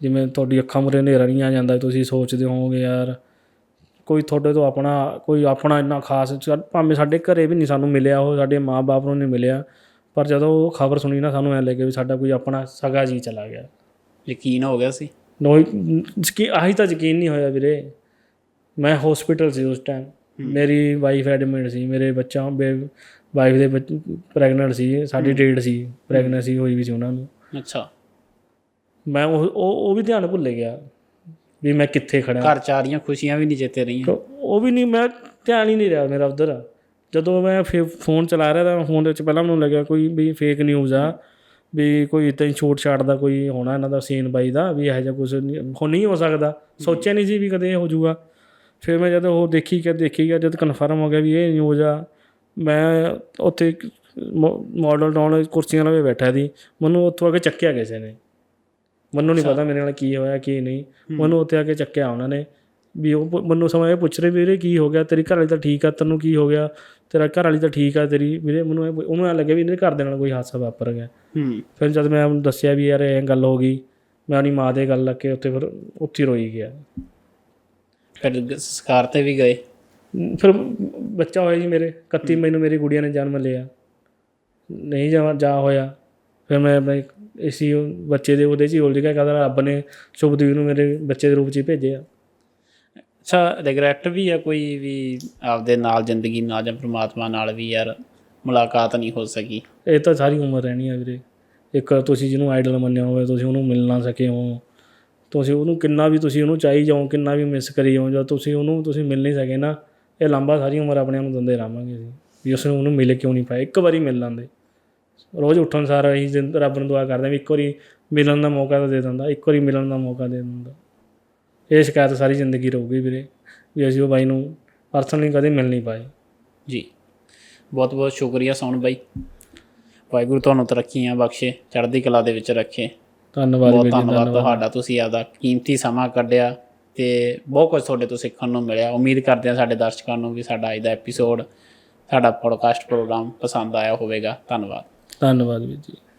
ਜਿਵੇਂ ਤੁਹਾਡੀ ਅੱਖਾਂ ਮੁਰੇ ਹਨੇਰਾ ਨਹੀਂ ਆ ਜਾਂਦਾ ਤੁਸੀਂ ਸੋਚਦੇ ਹੋਵੋਗੇ ਯਾਰ ਕੋਈ ਤੁਹਾਡੇ ਤੋਂ ਆਪਣਾ ਕੋਈ ਆਪਣਾ ਇੰਨਾ ਖਾਸ ਭਾਵੇਂ ਸਾਡੇ ਘਰੇ ਵੀ ਨਹੀਂ ਸਾਨੂੰ ਮਿਲਿਆ ਉਹ ਸਾਡੇ ਮਾਪੇ ਨੂੰ ਨਹੀਂ ਮਿਲਿਆ ਪਰ ਜਦੋਂ ਉਹ ਖਬਰ ਸੁਣੀ ਨਾ ਸਾਨੂੰ ਐ ਲੱਗੇ ਵੀ ਸਾਡਾ ਕੋਈ ਆਪਣਾ ਸਗਾ ਜੀ ਚਲਾ ਗਿਆ। ਯਕੀਨ ਹੋ ਗਿਆ ਸੀ? ਨੋ ਯਕੀ ਆਹੀ ਤਾਂ ਯਕੀਨ ਨਹੀਂ ਹੋਇਆ ਵੀਰੇ। ਮੈਂ ਹਸਪੀਟਲ ਸੀ ਉਸ ਟਾਈਮ ਮੇਰੀ ਵਾਈਫ ਐਡਮਿਟ ਸੀ ਮੇਰੇ ਬੱਚਾ ਵਾਈਫ ਦੇ ਪ੍ਰੈਗਨੈਂਟ ਸੀ ਸਾਡੀ ਡੇਟ ਸੀ ਪ੍ਰੈਗਨੈਂਸੀ ਹੋਈ ਵੀ ਸੀ ਉਹਨਾਂ ਨੂੰ ਅੱਛਾ। ਮੈਂ ਉਹ ਉਹ ਵੀ ਧਿਆਨ ਭੁੱਲ ਗਿਆ ਵੀ ਮੈਂ ਕਿੱਥੇ ਖੜਾ ਘਰ ਚ ਆ ਰਹੀਆਂ ਖੁਸ਼ੀਆਂ ਵੀ ਨਹੀਂ ਜਿੱਤੇ ਰਹੀਆਂ। ਉਹ ਵੀ ਨਹੀਂ ਮੈਂ ਧਿਆਨ ਹੀ ਨਹੀਂ ਰਿਹਾ ਮੇਰਾ ਉਧਰ। ਜਦੋਂ ਮੈਂ ਫੋਨ ਚਲਾ ਰਿਹਾ ਤਾਂ ਫੋਨ ਦੇ ਵਿੱਚ ਪਹਿਲਾਂ ਮੈਨੂੰ ਲੱਗਿਆ ਕੋਈ ਵੀ ਫੇਕ ਨਿਊਜ਼ ਆ। ਵੀ ਕੋਈ ਇਦਾਂ ਹੀ ਛੋਟ ਛਾਟ ਦਾ ਕੋਈ ਹੋਣਾ ਇਹਨਾਂ ਦਾ ਸੀਨ ਬਾਈ ਦਾ ਵੀ ਇਹੋ ਜਿਹਾ ਕੁਝ ਹੋ ਨਹੀਂ ਹੋ ਸਕਦਾ। ਸੋਚਿਆ ਨਹੀਂ ਸੀ ਵੀ ਕਦੇ ਇਹ ਹੋ ਜਾਊਗਾ। ਫਿਰ ਮੈਂ ਜਦੋਂ ਉਹ ਦੇਖੀ ਕਿ ਦੇਖੀ ਗਿਆ ਜਦ ਕਨਫਰਮ ਹੋ ਗਿਆ ਵੀ ਇਹ ਨਿਊਜ਼ ਆ ਮੈਂ ਉੱਥੇ ਮਾਡਲ ਟਾਊਨ ਕੁਰਸੀਆਂ ਲਵੇ ਬੈਠਾ ਸੀ। ਮੈਨੂੰ ਉੱਥੋਂ ਆ ਕੇ ਚੱਕਿਆ ਕਿਸੇ ਨੇ। ਮੈਨੂੰ ਨਹੀਂ ਪਤਾ ਮੇਰੇ ਨਾਲ ਕੀ ਹੋਇਆ ਕੀ ਨਹੀਂ। ਮੈਨੂੰ ਉੱਥੇ ਆ ਕੇ ਚੱਕਿਆ ਉਹਨਾਂ ਨੇ। ਵੀ ਉਹ ਮੈਨੂੰ ਸਮਾਂ ਇਹ ਪੁੱਛ ਰਹੇ ਵੀਰੇ ਕੀ ਹੋ ਗਿਆ ਤੇਰੀ ਘਰ ਵਾਲੀ ਤਾਂ ਠੀਕ ਆ ਤੈਨੂੰ ਕੀ ਹੋ ਗਿਆ ਤੇਰਾ ਘਰ ਵਾਲੀ ਤਾਂ ਠੀਕ ਆ ਤੇਰੀ ਵੀਰੇ ਮੈਨੂੰ ਉਹਨੂੰ ਐਂ ਲੱਗਿਆ ਵੀ ਇਹਦੇ ਘਰ ਦੇ ਨਾਲ ਕੋਈ ਹਾਦਸਾ ਵਾਪਰ ਗਿਆ। ਹੂੰ। ਫਿਰ ਜਦ ਮੈਂ ਉਹਨੂੰ ਦੱਸਿਆ ਵੀ ਯਾਰ ਇਹ ਗੱਲ ਹੋ ਗਈ ਮੈਂ ਆਪਣੀ ਮਾਂ ਦੇ ਗੱਲ ਲੱਗ ਕੇ ਉੱਥੇ ਫਿਰ ਉੱਥੇ ਰੋਈ ਗਿਆ। ਫਿਰ ਸੰਸਕਾਰ ਤੇ ਵੀ ਗਏ? ਫਿਰ ਬੱਚਾ ਹੋਇਆ ਜੀ ਮੇਰੇ 31 ਮੈਨੂੰ ਮੇਰੀ ਗੁੜੀਆ ਨੇ ਜਨਮ ਲਿਆ। ਨਹੀਂ ਜਾ ਜਾ ਹੋਇਆ। ਫਿਰ ਮੈਂ ਆਪਣੇ ਇਸੀ ਬੱਚੇ ਦੇ ਉਹਦੇ 'ਚ ਹੀ ਉਲਝ ਗਿਆ ਕਹਿੰਦਾ ਰੱਬ ਨੇ ਸ਼ੁਭਦੀਪ ਨੂੰ ਮੇਰੇ ਬੱਚੇ ਦੇ ਰੂਪ 'ਚ ਹੀ ਭੇਜਿਆ। ਅੱਛਾ ਰਿਗਰੈਟ ਵੀ ਆ ਕੋਈ ਵੀ ਆਪਦੇ ਨਾਲ ਜ਼ਿੰਦਗੀ, ਨਾਲ ਜਾਂ ਪ੍ਰਮਾਤਮਾ ਨਾਲ ਵੀ ਯਾਰ ਮੁਲਾਕਾਤ ਨਹੀਂ ਹੋ ਸਕੀ? ਇਹ ਤਾਂ ਸਾਰੀ ਉਮਰ ਰਹਿਣੀ ਆ ਵੀਰੇ। ਇੱਕ ਤੁਸੀਂ ਜਿਹਨੂੰ ਆਈਡਲ ਮੰਨਿਆ ਹੋਵੇ, ਤੁਸੀਂ ਉਹਨੂੰ ਮਿਲ ਨਾ ਸਕੇ ਹੋ ਤੁਸੀਂ ਉਹਨੂੰ ਕਿੰਨਾ ਵੀ ਤੁਸੀਂ ਉਹਨੂੰ ਚਾਹੀ ਜਾਓ, ਕਿੰਨਾ ਵੀ ਮਿਸ ਕਰੀ ਜਾਓ, ਜਾਂ ਤੁਸੀਂ ਉਹਨੂੰ, ਤੁਸੀਂ ਮਿਲ ਨਹੀਂ ਸਕੇ ਨਾ, ਇਹ ਲੰਬਾ ਸਾਰੀ ਉਮਰ ਆਪਣੇ ਆਪ ਨੂੰ ਦਿੰਦੇ ਰਹਾਂਗੇ ਅਸੀਂ। ਵੀ ਉਸ ਨੂੰ ਉਹਨੂੰ ਮਿਲੇ ਕਿਉਂ ਨਹੀਂ ਪਾਏ? ਇੱਕ ਵਾਰੀ ਮਿਲ ਲੈਂਦੇ। ਰੋਜ਼ ਉੱਠਣ ਸਾਰ ਅਸੀਂ ਰੱਬ ਨੂੰ ਦੁਆ ਕਰਦੇ ਹਾਂ ਵੀ ਇੱਕ ਵਾਰੀ ਮਿਲਣ ਦਾ ਮੌਕਾ ਤਾਂ ਦੇ ਦਿੰਦਾ, ਇੱਕ ਵਾਰੀ ਮਿਲਣ ਦਾ ਮੌਕਾ ਦੇ ਦਿੰਦਾ। ਇਹ ਸ਼ਿਕਾਇਤ ਸਾਰੀ ਜ਼ਿੰਦਗੀ ਰਹੂਗੀ ਵੀਰੇ ਵੀ ਅਸੀਂ ਉਹ ਬਾਈ ਨੂੰ ਪਰਸਨਲੀ ਕਦੇ ਮਿਲ ਨਹੀਂ ਪਾਏ। ਜੀ। ਬਹੁਤ ਬਹੁਤ ਸ਼ੁਕਰੀਆ ਸੋਨ ਬਾਈ। ਵਾਹਿਗੁਰੂ ਤੁਹਾਨੂੰ ਤਰੱਕੀਆਂ ਬਖਸ਼ੇ ਚੜ੍ਹਦੀ ਕਲਾ ਦੇ ਵਿੱਚ ਰੱਖੇ। ਧੰਨਵਾਦ ਬਹੁਤ ਧੰਨਵਾਦ ਤੁਹਾਡਾ ਤੁਸੀਂ ਆਪਦਾ ਕੀਮਤੀ ਸਮਾਂ ਕੱਢਿਆ ਤੇ ਬਹੁਤ ਕੁਝ ਤੁਹਾਡੇ ਤੋਂ ਸਿੱਖਣ ਨੂੰ ਮਿਲਿਆ। ਉਮੀਦ ਕਰਦੇ ਹਾਂ ਸਾਡੇ ਦਰਸ਼ਕਾਂ ਨੂੰ ਵੀ ਸਾਡਾ ਅੱਜ ਦਾ ਐਪੀਸੋਡ ਸਾਡਾ ਪੋਡਕਾਸਟ ਪ੍ਰੋਗਰਾਮ ਪਸੰਦ ਆਇਆ ਹੋਵੇਗਾ। ਧੰਨਵਾਦ। ਧੰਨਵਾਦ ਵੀਰ ਜੀ।